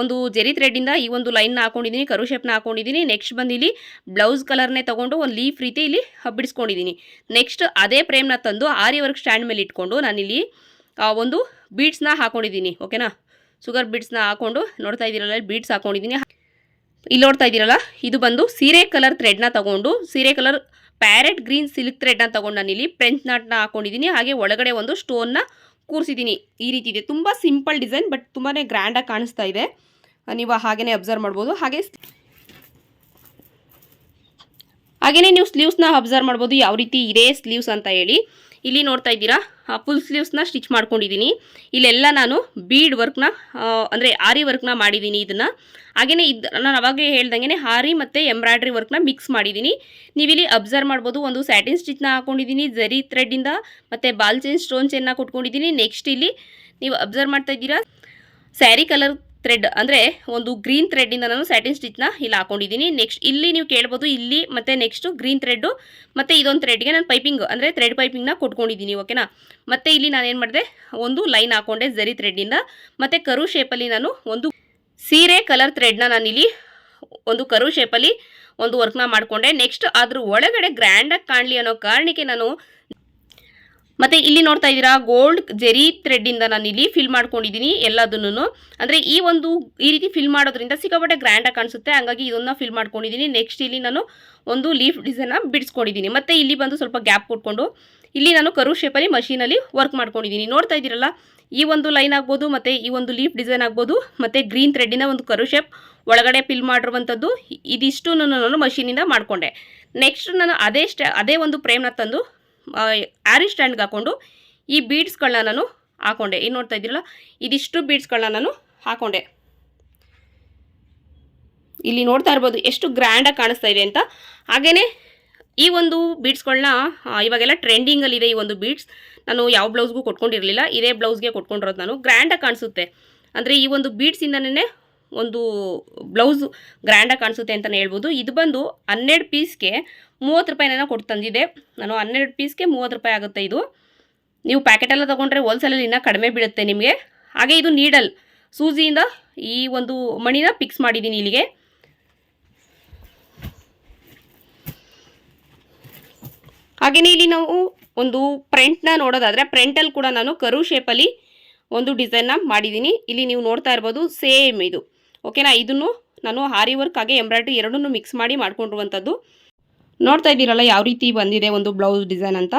ಒಂದು ಜೆರಿ ಥ್ರೆಡ್ಡಿಂದ ಈ ಒಂದು ಲೈನ್ನ ಹಾಕೊಂಡಿದ್ದೀನಿ, ಕರು ಶೇಪ್ನ ಹಾಕೊಂಡಿದ್ದೀನಿ. ನೆಕ್ಸ್ಟ್ ಬಂದು ಇಲ್ಲಿ ಬ್ಲೌಸ್ ಕಲರ್ನೇ ತೊಗೊಂಡು ಒಂದು ಲೀಫ್ ರೀತಿ ಇಲ್ಲಿ ಬಿಡಿಸ್ಕೊಂಡಿದ್ದೀನಿ. ನೆಕ್ಸ್ಟ್ ಅದೇ ಫ್ರೇಮ್ನ ತಂದು ಆರಿ ವರ್ಕ್ ಸ್ಟ್ಯಾಂಡ್ ಮೇಲೆ ಇಟ್ಕೊಂಡು ನಾನಿಲ್ಲಿ ಒಂದು ಬೀಡ್ಸ್ನ ಹಾಕೊಂಡಿದ್ದೀನಿ ಓಕೆನಾ ಶುಗರ್ ಬೀಡ್ಸ್ನ ಹಾಕೊಂಡು ನೋಡ್ತಾ ಇದ್ದೀರಲ್ಲ ಬೀಡ್ಸ್ ಹಾಕೊಂಡಿದ್ದೀನಿ. ಇಲ್ಲಿ ನೋಡ್ತಾ ಇದ್ದೀರಲ್ಲ, ಇದು ಬಂದು ಸೀರೆ ಕಲರ್ ಥ್ರೆಡ್ನ ತೊಗೊಂಡು, ಸೀರೆ ಕಲರ್ ಪ್ಯಾರೆಟ್ ಗ್ರೀನ್ ಸಿಲ್ಕ್ ಥ್ರೆಡ್ನ ತೊಗೊಂಡು ನಾನು ಇಲ್ಲಿ ಫ್ರೆಂಚ್ ನಾಟ್ನ ಹಾಕೊಂಡಿದ್ದೀನಿ, ಹಾಗೆ ಒಳಗಡೆ ಒಂದು ಸ್ಟೋನ್ನ ಕೂರಿಸಿದ್ದೀನಿ. ಈ ರೀತಿ ಇದೆ. ತುಂಬ ಸಿಂಪಲ್ ಡಿಸೈನ್ ಬಟ್ ತುಂಬಾ ಗ್ರ್ಯಾಂಡಾಗಿ ಕಾಣಿಸ್ತಾ ಇದೆ. ನೀವು ಹಾಗೆಯೇ ಅಬ್ಸರ್ವ್ ಮಾಡ್ಬೋದು. ಹಾಗೆ ಹಾಗೆಯೇ ನೀವು ಸ್ಲೀವ್ಸ್ನ ಅಬ್ಸರ್ವ್ ಮಾಡ್ಬೋದು. ಯಾವ ರೀತಿ ಇದೆ ಸ್ಲೀವ್ಸ್ ಅಂತ ಹೇಳಿ. ಇಲ್ಲಿ ನೋಡ್ತಾ ಇದ್ದೀರಾ? ಫುಲ್ ಸ್ಲೀವ್ಸ್ನ ಸ್ಟಿಚ್ ಮಾಡ್ಕೊಂಡಿದ್ದೀನಿ. ಇಲ್ಲೆಲ್ಲ ನಾನು ಬೀಡ್ ವರ್ಕ್ನ ಅಂದರೆ ಆರಿ ವರ್ಕ್ನ ಮಾಡಿದ್ದೀನಿ ಇದನ್ನು. ಹಾಗೆಯೇ ಇದು, ನಾನು ಅವಾಗಲೇ ಹೇಳ್ದಂಗೆ ಹಾರಿ ಮತ್ತು ಎಂಬ್ರಾಯ್ಡ್ರಿ ವರ್ಕ್ನ ಮಿಕ್ಸ್ ಮಾಡಿದ್ದೀನಿ. ನೀವಿಲ್ಲಿ ಅಬ್ಸರ್ವ್ ಮಾಡ್ಬೋದು, ಒಂದು ಸ್ಯಾಟಿನ್ ಸ್ಟಿಚ್ನ ಹಾಕೊಂಡಿದ್ದೀನಿ ಜರಿ ಥ್ರೆಡ್ಡಿಂದ ಮತ್ತು ಬಾಲ್ ಚೈನ್ ಸ್ಟೋನ್ ಚೈನ್ನ ಕೊಟ್ಕೊಂಡಿದ್ದೀನಿ. ನೆಕ್ಸ್ಟ್ ಇಲ್ಲಿ ನೀವು ಅಬ್ಸರ್ವ್ ಮಾಡ್ತಾ ಇದ್ದೀರಾ? ಸ್ಯಾರಿ ಕಲರ್ ಥ್ರೆಡ್ ಅಂದರೆ ಒಂದು ಗ್ರೀನ್ ಥ್ರೆಡ್ಡಿಂದ ನಾನು ಸ್ಯಾಟಿನ್ ಸ್ಟಿಚ್ನ ಇಲ್ಲಿ ಹಾಕೊಂಡಿದ್ದೀನಿ. ನೆಕ್ಸ್ಟ್ ಇಲ್ಲಿ ನೀವು ಕೇಳ್ಬೋದು, ಇಲ್ಲಿ ಮತ್ತು ನೆಕ್ಸ್ಟು ಗ್ರೀನ್ ಥ್ರೆಡ್ಡು ಮತ್ತು ಇದೊಂದು ಥ್ರೆಡ್ಗೆ ನಾನು ಪೈಪಿಂಗ್ ಅಂದರೆ ಥ್ರೆಡ್ ಪೈಪಿಂಗ್ನ ಕೊಟ್ಕೊಂಡಿದ್ದೀನಿ ಓಕೆನಾ ಮತ್ತು ಇಲ್ಲಿ ನಾನು ಏನು ಮಾಡಿದೆ, ಒಂದು ಲೈನ್ ಹಾಕೊಂಡೆ ಝರಿ ಥ್ರೆಡ್ಡಿಂದ ಮತ್ತು ಕರು ಶೇಪಲ್ಲಿ ನಾನು ಒಂದು ಸೀರೆ ಕಲರ್ ಥ್ರೆಡ್ನ ನಾನಿಲ್ಲಿ ಒಂದು ಕರು ಶೇಪಲ್ಲಿ ಒಂದು ವರ್ಕ್ನ ಮಾಡಿಕೊಂಡೆ. ನೆಕ್ಸ್ಟ್ ಅದ್ರ ಒಳಗಡೆ ಗ್ರ್ಯಾಂಡಾಗಿ ಕಾಣಲಿ ಅನ್ನೋ ಕಾರಣಕ್ಕೆ ನಾನು ಮತ್ತು ಇಲ್ಲಿ ನೋಡ್ತಾ ಇದ್ದೀರಾ ಗೋಲ್ಡ್ ಜೆರಿ ಥ್ರೆಡ್ಡಿಂದ ನಾನು ಇಲ್ಲಿ ಫಿಲ್ ಮಾಡ್ಕೊಂಡಿದ್ದೀನಿ ಎಲ್ಲದನ್ನು ಅಂದರೆ ಈ ಒಂದು, ಈ ರೀತಿ ಫಿಲ್ ಮಾಡೋದ್ರಿಂದ ಸಿಕ್ಕಾಪಟ್ಟೆ ಗ್ರ್ಯಾಂಡಾಗಿ ಕಾಣಿಸುತ್ತೆ. ಹಂಗಾಗಿ ಇದನ್ನ ಫಿಲ್ ಮಾಡ್ಕೊಂಡಿದ್ದೀನಿ. ನೆಕ್ಸ್ಟ್ ಇಲ್ಲಿ ನಾನು ಒಂದು ಲೀಫ್ ಡಿಸೈನ್ನ ಬಿಡಿಸ್ಕೊಂಡಿದ್ದೀನಿ. ಮತ್ತು ಇಲ್ಲಿ ಬಂದು ಸ್ವಲ್ಪ ಗ್ಯಾಪ್ ಕೊಟ್ಕೊಂಡು, ಇಲ್ಲಿ ನಾನು ಕರು ಶೇಪಲ್ಲಿ ಮಷೀನಲ್ಲಿ ವರ್ಕ್ ಮಾಡ್ಕೊಂಡಿದ್ದೀನಿ. ನೋಡ್ತಾ ಇದ್ದೀರಲ್ಲ, ಈ ಒಂದು ಲೈನ್ ಆಗ್ಬೋದು, ಮತ್ತು ಈ ಒಂದು ಲೀಫ್ ಡಿಸೈನ್ ಆಗ್ಬೋದು, ಮತ್ತು ಗ್ರೀನ್ ಥ್ರೆಡ್ಡಿನ ಒಂದು ಕರು ಶೇಪ್ ಒಳಗಡೆ ಫಿಲ್ ಮಾಡಿರುವಂಥದ್ದು ಇದಿಷ್ಟು ನಾನು ಮಷೀನಿಂದ ಮಾಡಿಕೊಂಡೆ. ನೆಕ್ಸ್ಟ್ ನಾನು ಅದೇ ಅದೇ ಒಂದು ಫ್ರೇಮ್ನ ತಂದು ಆರಿ ಸ್ಟ್ಯಾಂಡ್ಗೆ ಹಾಕ್ಕೊಂಡು ಈ ಬೀಡ್ಸ್ಗಳನ್ನ ನಾನು ಹಾಕೊಂಡೆ. ಏನು ನೋಡ್ತಾ ಇದ್ದೀರಲ್ಲ, ಇದಿಷ್ಟು ಬೀಡ್ಸ್ಗಳನ್ನ ನಾನು ಹಾಕೊಂಡೆ. ಇಲ್ಲಿ ನೋಡ್ತಾ ಇರ್ಬೋದು ಎಷ್ಟು ಗ್ರ್ಯಾಂಡಾಗಿ ಕಾಣಿಸ್ತಾ ಇದೆ ಅಂತ. ಹಾಗೆಯೇ ಈ ಒಂದು ಬೀಡ್ಸ್ಗಳನ್ನ ಇವಾಗೆಲ್ಲ ಟ್ರೆಂಡಿಂಗಲ್ಲಿದೆ ಈ ಒಂದು ಬೀಡ್ಸ್. ನಾನು ಯಾವ ಬ್ಲೌಸ್ಗೂ ಕೊಟ್ಕೊಂಡಿರಲಿಲ್ಲ, ಇದೇ ಬ್ಲೌಸ್ಗೆ ಕೊಟ್ಕೊಂಡಿರೋದು ನಾನು. ಗ್ರ್ಯಾಂಡಾಗಿ ಕಾಣಿಸುತ್ತೆ. ಅಂದರೆ ಈ ಒಂದು ಬೀಡ್ಸಿಂದನೇ ಒಂದು ಬ್ಲೌಸ್ ಗ್ರ್ಯಾಂಡಾಗಿ ಕಾಣಿಸುತ್ತೆ ಅಂತಲೇ ಹೇಳ್ಬೋದು. ಇದು ಬಂದು ಹನ್ನೆರಡು ಪೀಸ್ಗೆ ಮೂವತ್ತು ರೂಪಾಯಿನ ಕೊಟ್ಟು ತಂದಿದೆ. ನಾನು ಹನ್ನೆರಡು ಪೀಸ್ಗೆ ಮೂವತ್ತು ರೂಪಾಯಿ ಆಗುತ್ತೆ ಇದು. ನೀವು ಪ್ಯಾಕೆಟೆಲ್ಲ ತೊಗೊಂಡ್ರೆ ಹೋಲ್ಸೇಲಲ್ಲಿ ಇನ್ನೂ ಕಡಿಮೆ ಬೀಳುತ್ತೆ ನಿಮಗೆ. ಹಾಗೆ ಇದು ನೀಡಲ್ ಸೂಜಿಯಿಂದ ಈ ಒಂದು ಮಣಿನ ಫಿಕ್ಸ್ ಮಾಡಿದ್ದೀನಿ ಇಲ್ಲಿಗೆ. ಹಾಗೆಯೇ ಇಲ್ಲಿ ನಾವು ಒಂದು ಪ್ರಿಂಟ್ನ ನೋಡೋದಾದರೆ ಪ್ರಿಂಟಲ್ಲಿ ಕೂಡ ನಾನು ಕರು ಶೇಪಲ್ಲಿ ಒಂದು ಡಿಸೈನ್ನ ಮಾಡಿದ್ದೀನಿ ಇಲ್ಲಿ ನೀವು ನೋಡ್ತಾ ಇರ್ಬೋದು ಸೇಮ್ ಇದು. ಓಕೆನಾ? ಇದನ್ನು ನಾನು ಹಾರಿ ವರ್ಕ್ ಹಾಗೆ ಎಂಬ್ರಾಯ್ಡ್ರಿ ಎರಡನ್ನೂ ಮಿಕ್ಸ್ ಮಾಡಿ ಮಾಡ್ಕೊಂಡಿರುವಂಥದ್ದು. ನೋಡ್ತಾ ಇದ್ದೀರಲ್ಲ ಯಾವ ರೀತಿ ಬಂದಿದೆ ಒಂದು ಬ್ಲೌಸ್ ಡಿಸೈನ್ ಅಂತ.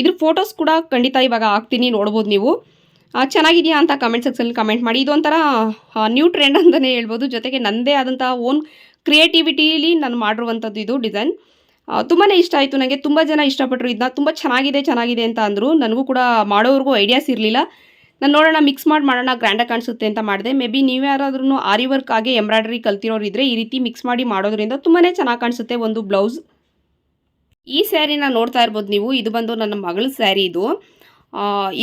ಇದ್ರ ಫೋಟೋಸ್ ಕೂಡ ಖಂಡಿತ ಇವಾಗ ಹಾಕ್ತೀನಿ, ನೋಡ್ಬೋದು ನೀವು. ಚೆನ್ನಾಗಿದೆಯಾ ಅಂತ ಕಮೆಂಟ್ ಸೆಕ್ಷನಲ್ಲಿ ಕಮೆಂಟ್ ಮಾಡಿ. ಇದೊಂಥರ ನ್ಯೂ ಟ್ರೆಂಡ್ ಅಂತಲೇ ಹೇಳ್ಬೋದು. ಜೊತೆಗೆ ನನ್ನದೇ ಆದಂಥ ಓನ್ ಕ್ರಿಯೇಟಿವಿಟಿಲಿ ನಾನು ಮಾಡಿರುವಂಥದ್ದು ಇದು ಡಿಸೈನ್. ತುಂಬಾ ಇಷ್ಟ ಆಯಿತು ನನಗೆ ತುಂಬ ಜನ ಇಷ್ಟಪಟ್ಟರು ಇದನ್ನ ತುಂಬ ಚೆನ್ನಾಗಿದೆ ಚೆನ್ನಾಗಿದೆ ಅಂತ ಅಂದರು. ನನಗೂ ಕೂಡ ಮಾಡೋವ್ರಿಗೂ ಐಡಿಯಾಸ್ ಇರಲಿಲ್ಲ. ನಾನು ನೋಡೋಣ ಮಿಕ್ಸ್ ಮಾಡಿ ಮಾಡೋಣ ಗ್ರ್ಯಾಂಡಾಗಿ ಕಾಣಿಸುತ್ತೆ ಅಂತ ಮಾಡಿದೆ. ಮೇ ಬಿ ನೀವು ಯಾರಾದ್ರೂ ಆರಿ ವರ್ಕ್ ಆಗಿ ಎಂಬ್ರಾಯ್ಡ್ರಿ ಕಲ್ತಿರೋರಿದ್ರೆ ಈ ರೀತಿ ಮಿಕ್ಸ್ ಮಾಡಿ ಮಾಡೋದ್ರಿಂದ ತುಂಬಾ ಚೆನ್ನಾಗಿ ಕಾಣಿಸುತ್ತೆ ಒಂದು ಬ್ಲೌಸ್ ಈ ಸ್ಯಾರಿನ ನೋಡ್ತಾ ಇರ್ಬೋದು ನೀವು. ಇದು ಬಂದು ನನ್ನ ಮಗಳ ಸ್ಯಾರಿ ಇದು.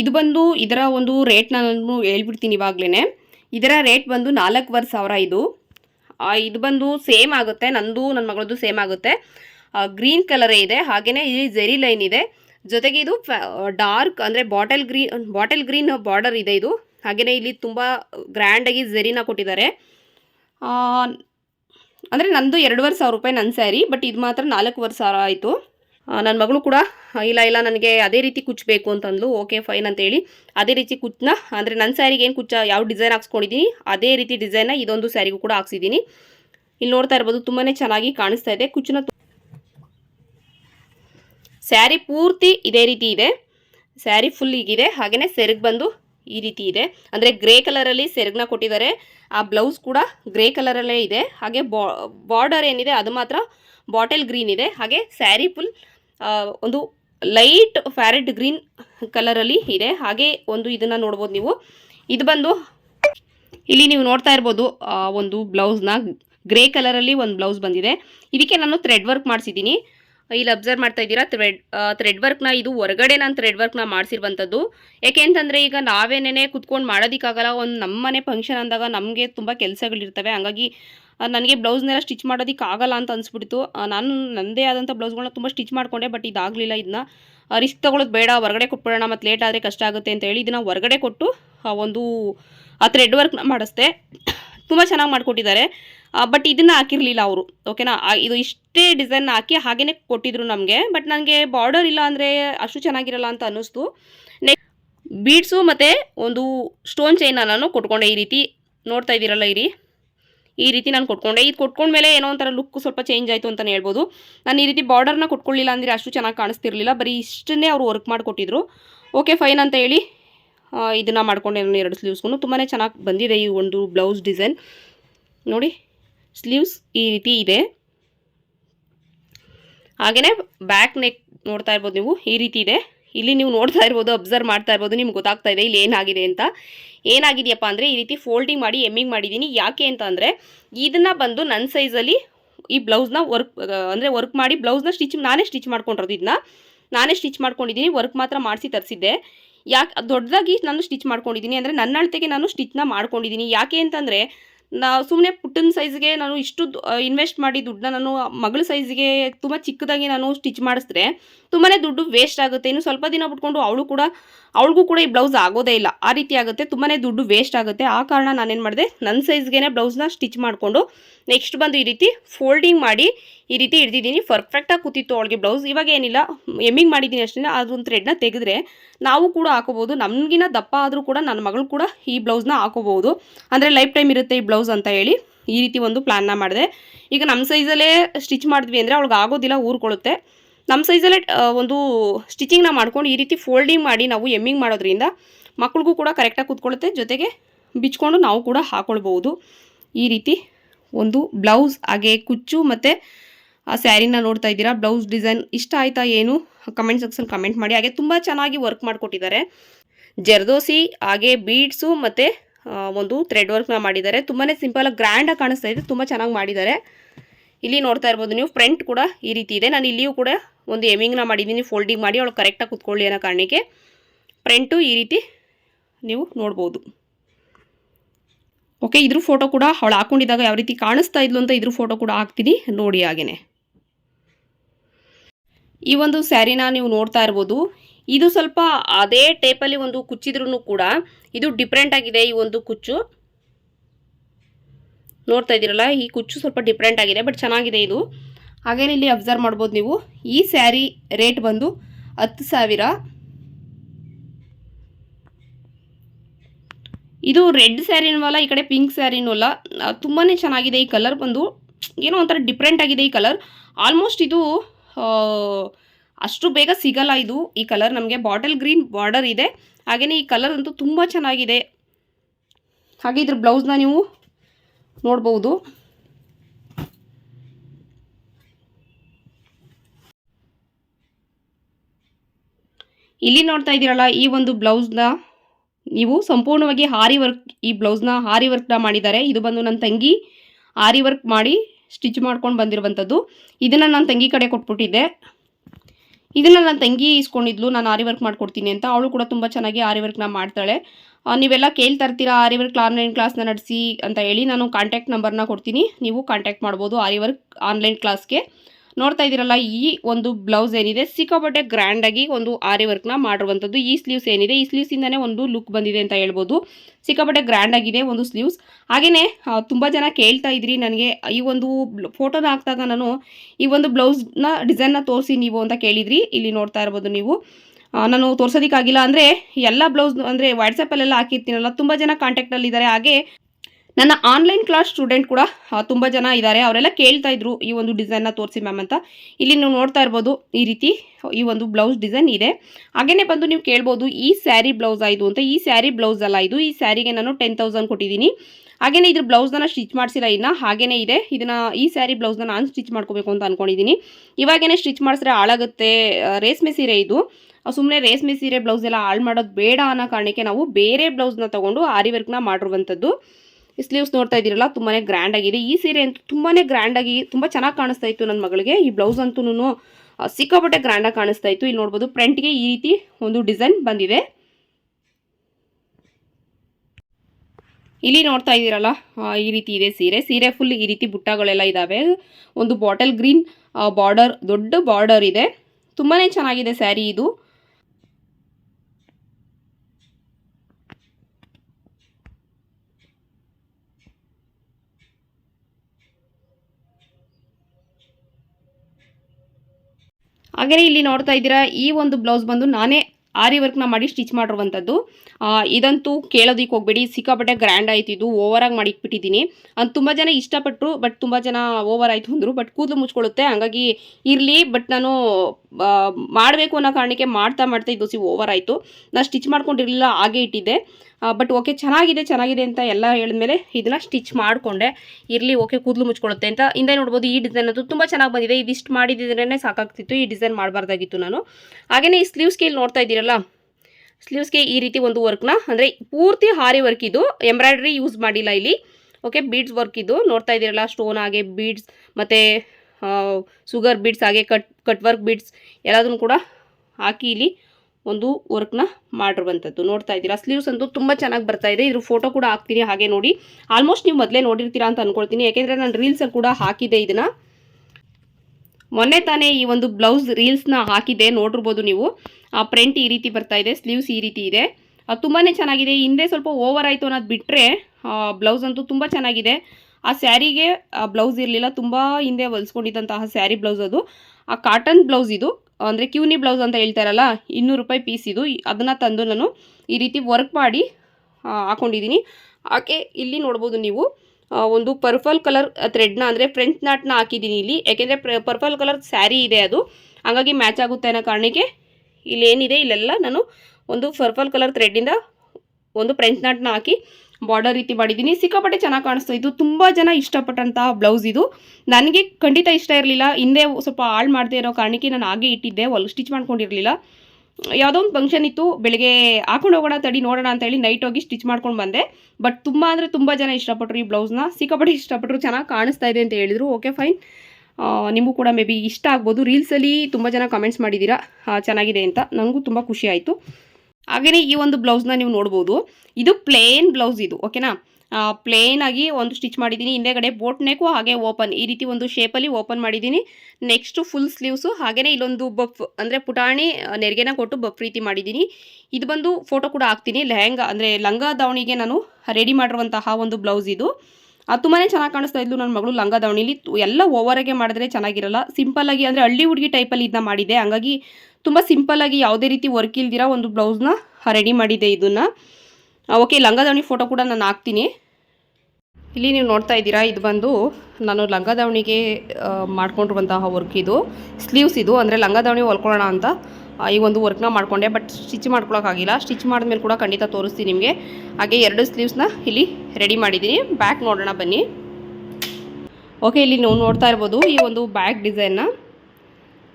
ಇದು ಬಂದು ಇದರ ಒಂದು ರೇಟ್ ನಾನು ಹೇಳ್ಬಿಡ್ತೀನಿ ಇವಾಗಲೇ ಇದರ ರೇಟ್ ಬಂದು ನಾಲ್ಕೂವರೆ ಸಾವಿರ ಇದು. ಇದು ಬಂದು ಸೇಮ್ ಆಗುತ್ತೆ. ನಂದು ನನ್ನ ಮಗಳದ್ದು ಸೇಮ್ ಆಗುತ್ತೆ. ಗ್ರೀನ್ ಕಲರೇ ಇದೆ. ಹಾಗೆಯೇ ಇಲ್ಲಿ ಜೆರಿ ಲೈನ್ ಇದೆ. ಜೊತೆಗೆ ಇದು ಡಾರ್ಕ್ ಅಂದರೆ bottle green bottle green border ಇದೆ ಇದು. ಹಾಗೆಯೇ ಇಲ್ಲಿ ತುಂಬ ಗ್ರ್ಯಾಂಡಾಗಿ ಜೆರಿನ ಕೊಟ್ಟಿದ್ದಾರೆ. ಅಂದರೆ ನಂದು ಎರಡೂವರೆ ಸಾವಿರ ರೂಪಾಯಿ ನನ್ನ ಸ್ಯಾರಿ, ಬಟ್ ಇದು ಮಾತ್ರ ನಾಲ್ಕೂವರೆ ಸಾವಿರ ಆಯಿತು. ನನ್ನ ಮಗಳು ಕೂಡ ಇಲ್ಲ ಇಲ್ಲ, ನನಗೆ ಅದೇ ರೀತಿ ಕುಚ್ಚಬೇಕು ಅಂತಂದ್ಲು, ಓಕೆ, ಫೈನ್ ಅಂತೇಳಿ ಅದೇ ರೀತಿ ಕುಚ್ಚನ್ನ ಅಂದರೆ ನನ್ನ ಸ್ಯಾರಿಗೆ ಏನು ಕುಚ್ಚ, ಯಾವ ಡಿಸೈನ್ ಹಾಕ್ಸ್ಕೊಂಡಿದ್ದೀನಿ ಅದೇ ರೀತಿ ಡಿಸೈನ್ನ ಇದೊಂದು ಸ್ಯಾರಿಗೂ ಕೂಡ ಹಾಕ್ಸಿದ್ದೀನಿ ಇಲ್ಲಿ ನೋಡ್ತಾ ಇರ್ಬೋದು ತುಂಬಾ ಚೆನ್ನಾಗಿ ಕಾಣಿಸ್ತಾ ಇದೆ. ಕುಚ್ಚನ ಸ್ಯಾರಿ ಪೂರ್ತಿ ಇದೇ ರೀತಿ ಇದೆ. ಸ್ಯಾರಿ ಫುಲ್ ಈಗಿದೆ. ಹಾಗೆಯೇ ಸೆರಗ್ ಬಂದು ಈ ರೀತಿ ಇದೆ. ಅಂದರೆ ಗ್ರೇ ಕಲರಲ್ಲಿ ಸೆರಗನ್ನ ಕೊಟ್ಟಿದ್ದಾರೆ. ಆ ಬ್ಲೌಸ್ ಕೂಡ ಗ್ರೇ ಕಲರಲ್ಲೇ ಇದೆ. ಹಾಗೆ ಬಾರ್ಡರ್ ಏನಿದೆ ಅದು ಮಾತ್ರ ಬಾಟಲ್ ಗ್ರೀನ್ ಇದೆ. ಹಾಗೆ ಸ್ಯಾರಿ ಫುಲ್ ಒಂದು ಲೈಟ್ ಫ್ಯಾರೆಟ್ ಗ್ರೀನ್ ಕಲರಲ್ಲಿ ಇದೆ. ಹಾಗೆ ಒಂದು ಇದನ್ನು ನೋಡ್ಬೋದು ನೀವು. ಇದು ಬಂದು ಇಲ್ಲಿ ನೀವು ನೋಡ್ತಾ ಇರ್ಬೋದು ಒಂದು ಬ್ಲೌಸ್ನ ಗ್ರೇ ಕಲರಲ್ಲಿ ಒಂದು ಬ್ಲೌಸ್ ಬಂದಿದೆ. ಇದಕ್ಕೆ ನಾನು ಥ್ರೆಡ್ ವರ್ಕ್ ಮಾಡಿಸಿದ್ದೀನಿ. ಇಲ್ಲಿ ಅಬ್ಸರ್ವ್ ಮಾಡ್ತಾ ಇದ್ದೀರಾ? ಥ್ರೆಡ್ ಥ್ರೆಡ್ ವರ್ಕ್ನ ಇದು ಹೊರಗಡೆ ನಾನು ಥ್ರೆಡ್ ವರ್ಕ್ನ ಮಾಡಿಸಿರುವಂಥದ್ದು. ಯಾಕೆ ಅಂತಂದರೆ ಈಗ ನಾವೇನೇ ಕುತ್ಕೊಂಡು ಮಾಡೋದಕ್ಕಾಗಲ್ಲ, ಒಂದು ನಮ್ಮನೆ ಫಂಕ್ಷನ್ ಅಂದಾಗ ನಮಗೆ ತುಂಬ ಕೆಲಸಗಳಿರ್ತವೆ. ಹಂಗಾಗಿ ನನಗೆ ಬ್ಲೌಸ್ನೆಲ್ಲ ಸ್ಟಿಚ್ ಮಾಡೋದಕ್ಕಾಗಲ್ಲ ಅಂತ ಅನಿಸ್ಬಿಡ್ತು. ನಾನು ನನ್ನದೇ ಆದಂಥ ಬ್ಲೌಸ್ಗಳನ್ನ ತುಂಬ ಸ್ಟಿಚ್ ಮಾಡಿಕೊಂಡೆ ಬಟ್ ಇದಾಗಲಿಲ್ಲ ಇದನ್ನ ರಿಸ್ಕ್ ತೊಗೊಳೋದು ಬೇಡ, ಹೊರಗಡೆ ಕೊಟ್ಬಿಡೋಣ ಮತ್ತು ಲೇಟ್ ಆದರೆ ಕಷ್ಟ ಆಗುತ್ತೆ ಅಂತ ಹೇಳಿ ಇದನ್ನು ಹೊರಗಡೆ ಕೊಟ್ಟು ಒಂದು, ಆ ಥ್ರೆಡ್ ವರ್ಕ್ನ ಮಾಡಿಸ್ದೆ. ತುಂಬ ಚೆನ್ನಾಗಿ ಮಾಡಿಕೊಟ್ಟಿದ್ದಾರೆ. ಬಟ್ ಇದನ್ನು ಹಾಕಿರಲಿಲ್ಲ ಅವರು ಓಕೆನಾ ಇದು ಇಷ್ಟೇ ಡಿಸೈನ್ ಹಾಕಿ ಹಾಗೇ ಕೊಟ್ಟಿದ್ರು ನಮಗೆ ಬಟ್ ನನಗೆ ಬಾರ್ಡರ್ ಇಲ್ಲ ಅಂದರೆ ಅಷ್ಟು ಚೆನ್ನಾಗಿರಲ್ಲ ಅಂತ ಅನ್ನಿಸ್ತು. ನೆಕ್ಸ್ಟ್ ಬೀಡ್ಸು ಮತ್ತು ಒಂದು ಸ್ಟೋನ್ ಚೈನ ನಾನು ಕೊಟ್ಕೊಂಡೆ ಈ ರೀತಿ. ನೋಡ್ತಾ ಇದ್ದೀರಲ್ಲ ಇರಿ. ಈ ರೀತಿ ನಾನು ಕೊಟ್ಕೊಂಡೆ. ಇದು ಕೊಟ್ಕೊಂಡ್ಮೇಲೆ ಏನೋ ಒಂಥರ ಲುಕ್ ಸ್ವಲ್ಪ ಚೇಂಜ್ ಆಯಿತು ಅಂತಲೇ ಹೇಳ್ಬೋದು. ನಾನು ಈ ರೀತಿ ಬಾರ್ಡರ್ನ ಕೊಟ್ಕೊಳ್ಳಿಲ್ಲ ಅಂದರೆ ಅಷ್ಟು ಚೆನ್ನಾಗಿ ಕಾಣಿಸ್ತಿರ್ಲಿಲ್ಲ. ಬರೀ ಇಷ್ಟನ್ನೇ ಅವರು ವರ್ಕ್ ಮಾಡಿಕೊಟ್ಟಿದ್ರು. ಓಕೆ ಫೈನ್ ಅಂತ ಹೇಳಿ ಇದನ್ನು ಮಾಡ್ಕೊಂಡೆ ನಾನು ಎರಡು ಸ್ಲೀವ್ಸ್ಗೂ ತುಂಬಾ ಚೆನ್ನಾಗಿ ಬಂದಿದೆ ಈ ಒಂದು ಬ್ಲೌಸ್ ಡಿಸೈನ್ ನೋಡಿ. ಸ್ಲೀವ್ಸ್ ಈ ರೀತಿ ಇದೆ. ಹಾಗೆಯೇ ಬ್ಯಾಕ್ ನೆಕ್ ನೋಡ್ತಾ ಇರ್ಬೋದು ನೀವು, ಈ ರೀತಿ ಇದೆ. ಇಲ್ಲಿ ನೀವು ನೋಡ್ತಾ ಇರ್ಬೋದು ಅಬ್ಸರ್ವ್ ಮಾಡ್ತಾ ಇರ್ಬೋದು, ನಿಮ್ಗೆ ಗೊತ್ತಾಗ್ತಾ ಇದೆ ಇಲ್ಲಿ ಏನಾಗಿದೆ ಅಂತ. ಏನಾಗಿದೆಯಪ್ಪ ಅಂದರೆ ಈ ರೀತಿ ಫೋಲ್ಡಿಂಗ್ ಮಾಡಿ ಎಮ್ಮಿಂಗ್ ಮಾಡಿದ್ದೀನಿ ಯಾಕೆ ಅಂತ ಅಂದರೆ, ಇದನ್ನು ಬಂದು ನನ್ನ ಸೈಜಲ್ಲಿ ಈ ಬ್ಲೌಸ್ನ ವರ್ಕ್ ಅಂದರೆ ವರ್ಕ್ ಮಾಡಿ ಬ್ಲೌಸ್ನ ಸ್ಟಿಚ್ ನಾನೇ ಸ್ಟಿಚ್ ಮಾಡ್ಕೊಂಡಿರೋದು ಇದನ್ನ ನಾನೇ ಸ್ಟಿಚ್ ಮಾಡ್ಕೊಂಡಿದ್ದೀನಿ ವರ್ಕ್ ಮಾತ್ರ ಮಾಡಿಸಿ ತರಿಸಿದ್ದೆ. ಯಾಕೆ, ದೊಡ್ಡದಾಗಿ ನಾನು ಸ್ಟಿಚ್ ಮಾಡ್ಕೊಂಡಿದ್ದೀನಿ ಅಂದರೆ ನನ್ನ ಅಳತೆಗೆ ನಾನು ಸ್ಟಿಚ್ನ ಮಾಡ್ಕೊಂಡಿದ್ದೀನಿ ಯಾಕೆ ಅಂತಂದರೆ ನಾವು ಸುಮ್ಮನೆ ಪುಟ್ಟನ ಸೈಜ್ಗೆ ನಾನು ಇಷ್ಟು ಇನ್ವೆಸ್ಟ್ ಮಾಡಿ ದುಡ್ಡನ್ನ ನಾನು ಮಗಳ ಸೈಜ್ಗೆ ತುಂಬ ಚಿಕ್ಕದಾಗಿ ನಾನು ಸ್ಟಿಚ್ ಮಾಡಿಸಿದ್ರೆ ತುಂಬಾ ದುಡ್ಡು ವೇಸ್ಟ್ ಆಗುತ್ತೆ. ಇನ್ನು ಸ್ವಲ್ಪ ದಿನ ಬಿಟ್ಕೊಂಡು ಅವಳು ಕೂಡ, ಅವಳಿಗೂ ಕೂಡ ಈ ಬ್ಲೌಸ್ ಆಗೋದೇ ಇಲ್ಲ. ಆ ರೀತಿ ಆಗುತ್ತೆ. ತುಂಬಾ ದುಡ್ಡು ವೇಸ್ಟ್ ಆಗುತ್ತೆ. ಆ ಕಾರಣ ನಾನೇನು ಮಾಡಿದೆ ನನ್ನ ಸೈಜ್ಗೆ ಬ್ಲೌಸ್ನ ಸ್ಟಿಚ್ ಮಾಡಿಕೊಂಡು ನೆಕ್ಸ್ಟ್ ಬಂದು ಈ ರೀತಿ ಫೋಲ್ಡಿಂಗ್ ಮಾಡಿ ಈ ರೀತಿ ಹಿಡ್ದಿದ್ದೀನಿ. ಪರ್ಫೆಕ್ಟಾಗಿ ಕೂತಿತ್ತು ಅವಳಿಗೆ ಬ್ಲೌಸ್ ಇವಾಗ ಏನಿಲ್ಲ ಎಮ್ಮಿಂಗ್ ಮಾಡಿದ್ದೀನಿ ಅಷ್ಟೇ. ಅದೊಂದು ಥ್ರೆಡ್ನ ತೆಗೆದ್ರೆ ನಾವು ಕೂಡ ಹಾಕೋಬೋದು ನಮಗಿನ ದಪ್ಪ ಆದರೂ ಕೂಡ ನನ್ನ ಮಗಳು ಕೂಡ ಈ ಬ್ಲೌಸ್ನ ಹಾಕೋಬೋದು ಅಂದರೆ ಲೈಫ್ ಟೈಮ್ ಇರುತ್ತೆ ಈ ಬ್ಲೌಸ್ ಅಂತ ಹೇಳಿ ಈ ರೀತಿ ಒಂದು ಪ್ಲ್ಯಾನ್ನ ಮಾಡಿದೆ. ಈಗ ನಮ್ಮ ಸೈಜಲ್ಲೇ ಸ್ಟಿಚ್ ಮಾಡಿದ್ವಿ ಅಂದರೆ ಅವ್ಳಿಗೆ ಆಗೋದಿಲ್ಲ, ಊರ್ಕೊಳ್ಳುತ್ತೆ. ನಮ್ಮ ಸೈಜಲ್ಲೇ ಒಂದು ಸ್ಟಿಚಿಂಗ್ನ ಮಾಡ್ಕೊಂಡು ಈ ರೀತಿ ಫೋಲ್ಡಿಂಗ್ ಮಾಡಿ ನಾವು ಎಮ್ಮಿಂಗ್ ಮಾಡೋದ್ರಿಂದ ಮಕ್ಳಿಗೂ ಕೂಡ ಕರೆಕ್ಟಾಗಿ ಕೂತ್ಕೊಳ್ಳುತ್ತೆ. ಜೊತೆಗೆ ಬಿಚ್ಕೊಂಡು ನಾವು ಕೂಡ ಹಾಕೊಳ್ಬೋದು ಈ ರೀತಿ ಒಂದು ಬ್ಲೌಸ್ ಹಾಗೆ ಕುಚ್ಚು ಮತ್ತು ಆ ಸ್ಯಾರಿನ ನೋಡ್ತಾ ಇದ್ದೀರಾ? ಬ್ಲೌಸ್ ಡಿಸೈನ್ ಇಷ್ಟ ಆಯ್ತಾ ಏನು? ಕಮೆಂಟ್ ಸೆಕ್ಷನ್ ಕಮೆಂಟ್ ಮಾಡಿ. ಹಾಗೆ ತುಂಬ ಚೆನ್ನಾಗಿ ವರ್ಕ್ ಮಾಡಿಕೊಟ್ಟಿದ್ದಾರೆ. ಜರ್ದೋಸಿ, ಹಾಗೆ ಬೀಡ್ಸು ಮತ್ತು ಒಂದು ಥ್ರೆಡ್ ವರ್ಕ್ನ ಮಾಡಿದ್ದಾರೆ. ತುಂಬಾ ಸಿಂಪಲಾಗಿ ಗ್ರ್ಯಾಂಡಾಗಿ ಕಾಣಿಸ್ತಾ ಇದೆ. ತುಂಬ ಚೆನ್ನಾಗಿ ಮಾಡಿದ್ದಾರೆ. ಇಲ್ಲಿ ನೋಡ್ತಾ ಇರ್ಬೋದು ನೀವು. ಫ್ರಂಟ್ ಕೂಡ ಈ ರೀತಿ ಇದೆ. ನಾನು ಇಲ್ಲಿಯೂ ಕೂಡ ಒಂದು ಎಮಿಂಗ್ನ ಮಾಡಿದ್ದೀನಿ. ಫೋಲ್ಡಿಂಗ್ ಮಾಡಿ ಅವಳು ಕರೆಕ್ಟಾಗಿ ಕುತ್ಕೊಳ್ಳಿ ಅನ್ನೋ ಕಾರಣಕ್ಕೆ. ಫ್ರಂಟು ಈ ರೀತಿ ನೀವು ನೋಡ್ಬೋದು. ಓಕೆ ಇದ್ರ ಫೋಟೋ ಕೂಡ ಅವಳು ಹಾಕೊಂಡಿದ್ದಾಗ ಯಾವ ರೀತಿ ಕಾಣಿಸ್ತಾ ಇದ್ಲು ಅಂತ ಇದ್ರ ಫೋಟೋ ಕೂಡ ಹಾಕ್ತೀನಿ. ನೋಡಿ ಹಾಗೇನೆ. ಈ ಒಂದು ಸ್ಯಾರಿನ ನೀವು ನೋಡ್ತಾ ಇರ್ಬೋದು. ಇದು ಸ್ವಲ್ಪ ಅದೇ ಟೇಪಲ್ಲಿ ಒಂದು ಕುಚ್ಚಿದ್ರೂ ಕೂಡ ಇದು ಡಿಫ್ರೆಂಟ್ ಆಗಿದೆ ಈ ಒಂದು ಕುಚ್ಚು. ನೋಡ್ತಾ ಇದ್ದೀರಲ್ಲ, ಈ ಕುಚ್ಚು ಸ್ವಲ್ಪ ಡಿಫ್ರೆಂಟ್ ಆಗಿದೆ ಬಟ್ ಚೆನ್ನಾಗಿದೆ ಇದು. ಹಾಗೇನೆ ಇಲ್ಲಿ ಅಬ್ಸರ್ವ್ ಮಾಡ್ಬೋದು ನೀವು. ಈ ಸ್ಯಾರಿ ರೇಟ್ ಬಂದು ಹತ್ತು ಸಾವಿರ. ಇದು ರೆಡ್ ಸ್ಯಾರಿನೂ ಅಲ್ಲ, ಈ ಕಡೆ ಪಿಂಕ್ ಸ್ಯಾರಿನೂ ಅಲ್ಲ. ತುಂಬಾ ಚೆನ್ನಾಗಿದೆ ಈ ಕಲರ್ ಬಂದು. ಏನೋ ಒಂಥರ ಡಿಫ್ರೆಂಟ್ ಆಗಿದೆ ಈ ಕಲರ್ ಆಲ್ಮೋಸ್ಟ್ ಇದು ಅಷ್ಟು ಬೇಗ ಸಿಗಲ್ಲ ಇದು. ಈ ಕಲರ್ ನಮಗೆ ಬಾಟಲ್ ಗ್ರೀನ್ ಬಾರ್ಡರ್ ಇದೆ. ಹಾಗೆಯೇ ಈ ಕಲರ್ ಅಂತೂ ತುಂಬ ಚೆನ್ನಾಗಿದೆ. ಹಾಗೆ ಇದ್ರ ಬ್ಲೌಸ್ನ ನೀವು ನೋಡ್ಬೋದು. ಇಲ್ಲಿ ನೋಡ್ತಾ ಇದ್ದೀರಲ್ಲ, ಈ ಒಂದು ಬ್ಲೌಸ್ನ ನೀವು ಸಂಪೂರ್ಣವಾಗಿ ಹಾರಿ ವರ್ಕ್ ಈ ಬ್ಲೌಸ್ನ ಹಾರಿ ವರ್ಕ್ನ ಮಾಡಿದ್ದಾರೆ. ಇದು ಬಂದು ನನ್ನ ತಂಗಿ ಹಾರಿ ವರ್ಕ್ ಮಾಡಿ ಸ್ಟಿಚ್ ಮಾಡ್ಕೊಂಡು ಬಂದಿರುವಂಥದ್ದು. ಇದನ್ನು ನಾನು ತಂಗಿ ಕಡೆ ಕೊಟ್ಬಿಟ್ಟಿದ್ದೆ. ಇದನ್ನು ನನ್ನ ತಂಗಿ ಇಸ್ಕೊಂಡಿದ್ಲು ನಾನು ಆರಿ ವರ್ಕ್ ಮಾಡ್ಕೊಡ್ತೀನಿ ಅಂತ. ಅವಳು ಕೂಡ ತುಂಬ ಚೆನ್ನಾಗಿ ಆರಿ ವರ್ಕ್ನ ಮಾಡ್ತಾಳೆ. ನೀವೆಲ್ಲ ಕೇಳ್ತಾ ಇರ್ತೀರಾ, ಆರಿ ವರ್ಕ್ ಆನ್ಲೈನ್ ಕ್ಲಾಸ್ನ ನಡೆಸಿ ಅಂತ ಹೇಳಿ ನಾನು ಕಾಂಟ್ಯಾಕ್ಟ್ ನಂಬರ್ನ ಕೊಡ್ತೀನಿ. ನೀವು ಕಾಂಟ್ಯಾಕ್ಟ್ ಮಾಡ್ಬೋದು ಆರಿ ವರ್ಕ್ ಆನ್ಲೈನ್ ಕ್ಲಾಸ್ಗೆ. ನೋಡ್ತಾ ಇದ್ದೀರಲ್ಲ, ಈ ಒಂದು ಬ್ಲೌಸ್ ಏನಿದೆ, ಸಿಕ್ಕಾಪಟ್ಟೆ ಗ್ರ್ಯಾಂಡಾಗಿ ಒಂದು ಆರಿ ವರ್ಕ್ನ ಮಾಡಿರುವಂಥದ್ದು ಈ ಸ್ಲೀವ್ಸ್ ಏನಿದೆ. ಈ ಸ್ಲೀವ್ಸಿಂದನೇ ಒಂದು ಲುಕ್ ಬಂದಿದೆ ಅಂತ ಹೇಳ್ಬೋದು. ಸಿಕ್ಕಾಪಟ್ಟೆ ಗ್ರ್ಯಾಂಡ್ ಆಗಿದೆ ಒಂದು ಸ್ಲೀವ್ಸ್ ಹಾಗೆಯೇ ತುಂಬ ಜನ ಕೇಳ್ತಾ ಇದ್ರಿ ನನಗೆ, ಈ ಒಂದು ಫೋಟೋನ ಹಾಕಿದಾಗ ನಾನು ಈ ಒಂದು ಬ್ಲೌಸ್ನ ಡಿಸೈನ್ನ ತೋರಿಸಿ ನೀವು ಅಂತ ಕೇಳಿದ್ರಿ. ಇಲ್ಲಿ ನೋಡ್ತಾ ಇರ್ಬೋದು ನೀವು. ನಾನು ತೋರ್ಸೋದಕ್ಕಾಗಿಲ್ಲ ಅಂದರೆ ಎಲ್ಲ ಬ್ಲೌಸ್ ಅಂದರೆ ವಾಟ್ಸಪ್ಪಲ್ಲೆಲ್ಲ ಹಾಕಿರ್ತೀನಲ್ಲ, ತುಂಬ ಜನ ಕಾಂಟ್ಯಾಕ್ಟಲ್ಲಿದ್ದಾರೆ ಹಾಗೆ ನನ್ನ ಆನ್ಲೈನ್ ಕ್ಲಾಸ್ ಸ್ಟೂಡೆಂಟ್ ಕೂಡ ತುಂಬ ಜನ ಇದ್ದಾರೆ ಅವರೆಲ್ಲ ಕೇಳ್ತಾ ಇದ್ರು ಈ ಒಂದು ಡಿಸೈನ್ನ ತೋರಿಸಿ ಮ್ಯಾಮ್ ಅಂತ. ಇಲ್ಲಿ ನೀವು ನೋಡ್ತಾ ಇರ್ಬೋದು ಈ ರೀತಿ ಈ ಒಂದು ಬ್ಲೌಸ್ ಡಿಸೈನ್ ಇದೆ. ಹಾಗೇನೆ ಬಂದು ನೀವು ಕೇಳ್ಬೋದು, ಈ ಸ್ಯಾರಿ ಬ್ಲೌಸ್ ಆಯಿತು ಅಂತ. ಈ ಸ್ಯಾರಿ ಬ್ಲೌಸ್ ಅಲ್ಲ ಇದು. ಈ ಸ್ಯಾರಿಗೆ ನಾನು ಟೆನ್ ತೌಸಂಡ್ ಕೊಟ್ಟಿದ್ದೀನಿ. ಹಾಗೇನೆ ಇದ್ರ ಬ್ಲೌಸ್ನ ಸ್ಟಿಚ್ ಮಾಡಿಸಿಲ್ಲ ಇನ್ನು. ಹಾಗೇನೇ ಇದೆ. ಇದನ್ನ, ಈ ಸ್ಯಾರಿ ಬ್ಲೌಸ್ನ ನಾನು ಸ್ಟಿಚ್ ಮಾಡ್ಕೋಬೇಕು ಅಂತ ಅಂದ್ಕೊಂಡಿದ್ದೀನಿ ಇವಾಗೇನೆ ಸ್ಟಿಚ್ ಮಾಡಿಸಿದ್ರೆ ಹಾಳಾಗುತ್ತೆ. ರೇಷ್ಮೆ ಸೀರೆ ಇದು. ಸುಮ್ಮನೆ ರೇಷ್ಮೆ ಸೀರೆ ಬ್ಲೌಸ್ ಎಲ್ಲ ಹಾಳು ಮಾಡೋದು ಬೇಡ ಅನ್ನೋ ಕಾರಣಕ್ಕೆ ನಾವು ಬೇರೆ ಬ್ಲೌಸ್ನ ತೊಗೊಂಡು ಆರಿ ವರ್ಕ್ನ ಮಾಡಿರುವಂಥದ್ದು. ಸ್ಲೀವ್ಸ್ ನೋಡ್ತಾ ಇದ್ದೀರಲ್ಲ ತುಂಬಾ ಗ್ರ್ಯಾಂಡ್ ಆಗಿದೆ. ಈ ಸೀರೆ ಅಂತೂ ತುಂಬಾ ಗ್ರ್ಯಾಂಡಾಗಿ ತುಂಬ ಚೆನ್ನಾಗಿ ಕಾಣಿಸ್ತಾ ಇತ್ತು ನನ್ನ ಮಗಳಿಗೆ. ಈ ಬ್ಲೌಸ್ ಅಂತೂ ಸಿಕ್ಕಾಪಟ್ಟೆ ಗ್ರ್ಯಾಂಡಾಗಿ ಕಾಣಿಸ್ತಾ ಇತ್ತು. ಇಲ್ಲಿ ನೋಡ್ಬೋದು ಫ್ರಂಟ್ಗೆ ಈ ರೀತಿ ಒಂದು ಡಿಸೈನ್ ಬಂದಿದೆ. ಇಲ್ಲಿ ನೋಡ್ತಾ ಇದ್ದೀರಲ್ಲ ಈ ರೀತಿ ಇದೆ ಸೀರೆ. ಸೀರೆ ಫುಲ್ ಈ ರೀತಿ ಬುಟ್ಟಗಳೆಲ್ಲ ಇದ್ದಾವೆ ಒಂದು ಬಾಟಲ್ ಗ್ರೀನ್ ಬಾರ್ಡರ್ ದೊಡ್ಡ ಬಾರ್ಡರ್ ಇದೆ. ತುಂಬಾ ಚೆನ್ನಾಗಿದೆ ಸ್ಯಾರಿ ಇದು. ಹಾಗೆಯೇ ಇಲ್ಲಿ ನೋಡ್ತಾ ಇದ್ದೀರಾ, ಈ ಒಂದು ಬ್ಲೌಸ್ ಬಂದು ನಾನೇ ಆರಿ ವರ್ಕ್ನ ಮಾಡಿ ಸ್ಟಿಚ್ ಮಾಡಿರುವಂಥದ್ದು ಇದಂತೂ ಕೇಳೋದಕ್ಕೆ ಹೋಗ್ಬೇಡಿ, ಸಿಕ್ಕಾಪಟ್ಟೆ ಗ್ರ್ಯಾಂಡ್ ಆಯ್ತು ಇದು ಓವರಾಗಿ ಮಾಡಿ ಇಟ್ಬಿಟ್ಟಿದ್ದೀನಿ ಅದು ತುಂಬ ಜನ ಇಷ್ಟಪಟ್ಟರು ಬಟ್ ತುಂಬ ಜನ ಓವರ್ ಆಯಿತು ಅಂದರು ಬಟ್ ಕೂದಲು ಮುಚ್ಕೊಳ್ಳುತ್ತೆ, ಹಾಗಾಗಿ ಇರಲಿ ಬಟ್ ನಾನು ಮಾಡಬೇಕು ಅನ್ನೋ ಕಾರಣಕ್ಕೆ ಮಾಡ್ತಾ ಮಾಡ್ತಾ ಇದು ಸಿ ಓವರ್ ಆಯಿತು. ನಾನು ಸ್ಟಿಚ್ ಮಾಡ್ಕೊಂಡಿರಲಿಲ್ಲ, ಹಾಗೆ ಇಟ್ಟಿದ್ದೆ. ಬಟ್ ಓಕೆ ಚೆನ್ನಾಗಿದೆ ಚೆನ್ನಾಗಿದೆ ಅಂತ ಎಲ್ಲ ಹೇಳಿದ್ಮೇಲೆ ಇದನ್ನ ಸ್ಟಿಚ್ ಮಾಡಿಕೊಂಡೆ. ಇರಲಿ ಓಕೆ ಕೂದಲು ಮುಚ್ಕೊಳ್ಳುತ್ತೆ ಅಂತ. ಹಿಂದೆ ನೋಡ್ಬೋದು ಈ ಡಿಸೈನ್ ಅದು ತುಂಬ ಚೆನ್ನಾಗಿ ಬಂದಿದೆ. ಇದಿಷ್ಟು ಮಾಡಿದ್ರೇ ಸಾಕಾಗ್ತಿತ್ತು. ಈ ಡಿಸೈನ್ ಮಾಡಬಾರ್ದಾಗಿತ್ತು ನಾನು. ಹಾಗೆಯೇ ಈ ಸ್ಲೀವ್ಸ್ಗೆ ಇಲ್ಲಿ ನೋಡ್ತಾ ಇದ್ದೀರಲ್ಲ? ಸ್ಲೀವ್ಸ್ಗೆ ಈ ರೀತಿ ಒಂದು ವರ್ಕ್ನ ಅಂದರೆ ಪೂರ್ತಿ ಹಾರಿ ವರ್ಕ್ ಇದು. ಎಂಬ್ರಾಯ್ಡ್ರಿ ಯೂಸ್ ಮಾಡಿಲ್ಲ ಇಲ್ಲಿ. ಓಕೆ ಬೀಡ್ಸ್ ವರ್ಕ್ ಇದು. ನೋಡ್ತಾ ಇದ್ದೀರಲ್ಲ ಸ್ಟೋನ್ ಹಾಗೆ ಬೀಡ್ಸ್ ಮತ್ತು ಸುಗರ್ ಬೀಡ್ಸ್ ಹಾಗೆ ಕಟ್ ಕಟ್ ವರ್ಕ್ ಬೀಡ್ಸ್ ಎಲ್ಲದನ್ನು ಕೂಡ ಹಾಕಿ ಇಲ್ಲಿ. ಒಂದು ವರ್ಕ್ನ ಮಾಡಿರುವಂಥದ್ದು. ನೋಡ್ತಾ ಇದ್ದೀರಾ? ಸ್ಲೀವ್ಸ್ ಅಂತೂ ತುಂಬ ಚೆನ್ನಾಗಿ ಬರ್ತಾ ಇದೆ. ಇದ್ರ ಫೋಟೋ ಕೂಡ ಹಾಕ್ತೀನಿ, ಹಾಗೆ ನೋಡಿ. ಆಲ್ಮೋಸ್ಟ್ ನೀವು ಮೊದಲೇ ನೋಡಿರ್ತೀರಾ ಅಂತ ಅಂದ್ಕೊಳ್ತೀನಿ ಯಾಕೆಂದರೆ ನಾನು ರೀಲ್ಸಲ್ಲಿ ಕೂಡ ಹಾಕಿದೆ ಇದನ್ನು. ಮೊನ್ನೆ ತಾನೇ ಈ ಒಂದು ಬ್ಲೌಸ್ ರೀಲ್ಸ್ನ ಹಾಕಿದೆ ನೋಡಿರ್ಬೋದು ನೀವು. ಆ ಪ್ರಿಂಟ್ ಈ ರೀತಿ ಬರ್ತಾ ಇದೆ. ಸ್ಲೀವ್ಸ್ ಈ ರೀತಿ ಇದೆ. ತುಂಬಾ ಚೆನ್ನಾಗಿದೆ. ಹಿಂದೆ ಸ್ವಲ್ಪ ಓವರ್ ಆಯಿತು ಅನ್ನೋದು ಬಿಟ್ಟರೆ ಬ್ಲೌಸ್ ಅಂತೂ ತುಂಬ ಚೆನ್ನಾಗಿದೆ. ಆ ಸ್ಯಾರಿಗೆ ಬ್ಲೌಸ್ ಇರಲಿಲ್ಲ. ತುಂಬ ಹಿಂದೆ ಹೊಲಿಸ್ಕೊಂಡಿದ್ದಂತಹ ಸ್ಯಾರಿ ಬ್ಲೌಸ್ ಅದು. ಆ ಕಾಟನ್ ಬ್ಲೌಸ್ ಇದು. ಅಂದರೆ ಕ್ಯೂನಿ ಬ್ಲೌಸ್ ಅಂತ ಹೇಳ್ತಾರಲ್ಲ, ಇನ್ನೂರು ರೂಪಾಯಿ ಪೀಸ್ ಇದು. ಅದನ್ನು ತಂದು ನಾನು ಈ ರೀತಿ ವರ್ಕ್ ಮಾಡಿ ಹಾಕೊಂಡಿದ್ದೀನಿ ಹಾಗೆ ಇಲ್ಲಿ ನೋಡ್ಬೋದು ನೀವು ಒಂದು ಪರ್ಪಲ್ ಕಲರ್ ಥ್ರೆಡ್ನ ಅಂದರೆ ಫ್ರೆಂಚ್ ನಾಟ್ನ ಹಾಕಿದ್ದೀನಿ ಇಲ್ಲಿ. ಯಾಕೆಂದರೆ ಪರ್ಪಲ್ ಕಲರ್ ಸ್ಯಾರಿ ಇದೆ ಅದು. ಹಾಗಾಗಿ ಮ್ಯಾಚ್ ಆಗುತ್ತೆ ಅನ್ನೋ ಕಾರಣಕ್ಕೆ ಇಲ್ಲೇನಿದೆ. ಇಲ್ಲೆಲ್ಲ ನಾನು ಒಂದು ಪರ್ಪಲ್ ಕಲರ್ ಥ್ರೆಡ್ಡಿಂದ ಒಂದು ಫ್ರೆಂಚ್ ನಾಟ್ನ ಹಾಕಿ ಬಾರ್ಡರ್ ರೀತಿ ಮಾಡಿದ್ದೀನಿ. ಸಿಕ್ಕಾಪಟ್ಟೆ ಚೆನ್ನಾಗಿ ಕಾಣಿಸ್ತಾ ಇದು ತುಂಬ ಜನ ಇಷ್ಟಪಟ್ಟಂತಹ ಬ್ಲೌಸ್ ಇದು. ನನಗೆ ಖಂಡಿತ ಇಷ್ಟ ಇರಲಿಲ್ಲ. ಹಿಂದೆ ಸ್ವಲ್ಪ ಹಾಳು ಮಾಡದೇ ಇರೋ ಕಾರಣಕ್ಕೆ ನಾನು ಹಾಗೆ ಇಟ್ಟಿದ್ದೆ. ಹೊಲ್ ಸ್ಟಿಚ್ ಮಾಡ್ಕೊಂಡಿರಲಿಲ್ಲ. ಯಾವುದೋ ಒಂದು ಫಂಕ್ಷನ್ ಇತ್ತು. ಬೆಳಗ್ಗೆ ಹಾಕೊಂಡು ಹೋಗೋಣ, ತಡಿ ನೋಡೋಣ ಅಂತ ಹೇಳಿ ನೈಟ್ ಹೋಗಿ ಸ್ಟಿಚ್ ಮಾಡ್ಕೊಂಡು ಬಂದೆ. ಬಟ್ ತುಂಬ ಅಂದರೆ ತುಂಬ ಜನ ಇಷ್ಟಪಟ್ಟರು ಈ ಬ್ಲೌಸ್ನ. ಸಿಕ್ಕಾಪಟ್ಟೆ ಇಷ್ಟಪಟ್ಟರು ಚೆನ್ನಾಗಿ ಕಾಣಿಸ್ತಾ ಇದೆ ಅಂತ ಹೇಳಿದರು. ಓಕೆ ಫೈನ್ ನಿಮಗೂ ಕೂಡ ಮೇ ಬಿ ಇಷ್ಟ ಆಗ್ಬೋದು. ರೀಲ್ಸಲ್ಲಿ ತುಂಬ ಜನ ಕಮೆಂಟ್ಸ್ ಮಾಡಿದ್ದೀರಾ. ಚೆನ್ನಾಗಿದೆ ಅಂತ. ನನಗೂ ತುಂಬ ಖುಷಿ ಆಯಿತು. ಹಾಗೆಯೇ ಈ ಒಂದು ಬ್ಲೌಸ್ನ ನೀವು ನೋಡ್ಬೋದು. ಇದು ಪ್ಲೇನ್ ಬ್ಲೌಸ್ ಇದು ಓಕೆನಾ ಪ್ಲೇನ್ ಆಗಿ ಒಂದು ಸ್ಟಿಚ್ ಮಾಡಿದ್ದೀನಿ. ಹಿಂದೆಗಡೆ ಬೋಟ್ ನೆಕ್ಕು ಹಾಗೆ ಓಪನ್ ಈ ರೀತಿ ಒಂದು ಶೇಪಲ್ಲಿ ಓಪನ್ ಮಾಡಿದ್ದೀನಿ. ನೆಕ್ಸ್ಟ್ ಫುಲ್ ಸ್ಲೀವ್ಸು ಹಾಗೆಯೇ ಇಲ್ಲೊಂದು ಬಫ್ ಅಂದರೆ ಪುಟಾಣಿ ನೆರಿಗೆನ ಕೊಟ್ಟು ಬಫ್ ರೀತಿ ಮಾಡಿದ್ದೀನಿ. ಇದು ಬಂದು ಫೋಟೋ ಕೂಡ ಹಾಕ್ತೀನಿ. ಲೆಹಂಗಾ, ಅಂದರೆ ಲಂಗ ದಾವಣಿಗೆ ನಾನು ರೆಡಿ ಮಾಡಿರುವಂತಹ ಒಂದು ಬ್ಲೌಸ್ ಇದು. ತುಂಬಾ ಚೆನ್ನಾಗಿ ಕಾಣಿಸ್ತಾ ಇದ್ಲು ನನ್ನ ಮಗಳು ಲಂಗ ದಾವಣಿಲಿ. ಎಲ್ಲ ಓವರಾಗೆ ಮಾಡಿದ್ರೆ ಚೆನ್ನಾಗಿರಲ್ಲ. ಸಿಂಪಲ್ಲಾಗಿ ಅಂದರೆ ಹಳ್ಳಿ ಹುಡುಗಿ ಟೈಪಲ್ಲಿ ಇದನ್ನ ಮಾಡಿದೆ. ಹಂಗಾಗಿ ತುಂಬ ಸಿಂಪಲ್ಲಾಗಿ ಯಾವುದೇ ರೀತಿ ವರ್ಕ್ ಇಲ್ದಿರ ಒಂದು ಬ್ಲೌಸ್ನ ರೆಡಿ ಮಾಡಿದೆ ಇದನ್ನು. ಓಕೆ ಲಂಗ ದಾವಣಿ ಫೋಟೋ ಕೂಡ ನಾನು ಹಾಕ್ತೀನಿ. ಇಲ್ಲಿ ನೀವು ನೋಡ್ತಾ ಇದ್ದೀರಾ, ಇದು ಬಂದು ನಾನು ಲಂಗ ದಾವಣಿಗೆ ಮಾಡ್ಕೊಂಡಿರುವಂತಹ ವರ್ಕ್ ಇದು. ಸ್ಲೀವ್ಸ್ ಇದು. ಅಂದರೆ ಲಂಗ ದಾವಣಿ ಹೊಲ್ಕೊಳ್ಳೋಣ ಅಂತ. ಈ ಒಂದು ವರ್ಕ್ನ ಮಾಡಿಕೊಂಡೆ ಬಟ್ ಸ್ಟಿಚ್ ಮಾಡ್ಕೊಳ್ಳೋಕ್ಕಾಗಿಲ್ಲ ಸ್ಟಿಚ್ ಮಾಡಿದ್ಮೇಲೆ ಕೂಡ ಖಂಡಿತ ತೋರಿಸ್ತೀನಿ ನಿಮಗೆ. ಹಾಗೆ ಎರಡು ಸ್ಲೀವ್ಸ್ನ ಇಲ್ಲಿ ರೆಡಿ ಮಾಡಿದ್ದೀನಿ. ಬ್ಯಾಕ್ ನೋಡೋಣ ಬನ್ನಿ. ಓಕೆ ಇಲ್ಲಿ ನೀವು ನೋಡ್ತಾ ಇರ್ಬೋದು ಈ ಒಂದು ಬ್ಯಾಕ್ ಡಿಸೈನ್ನ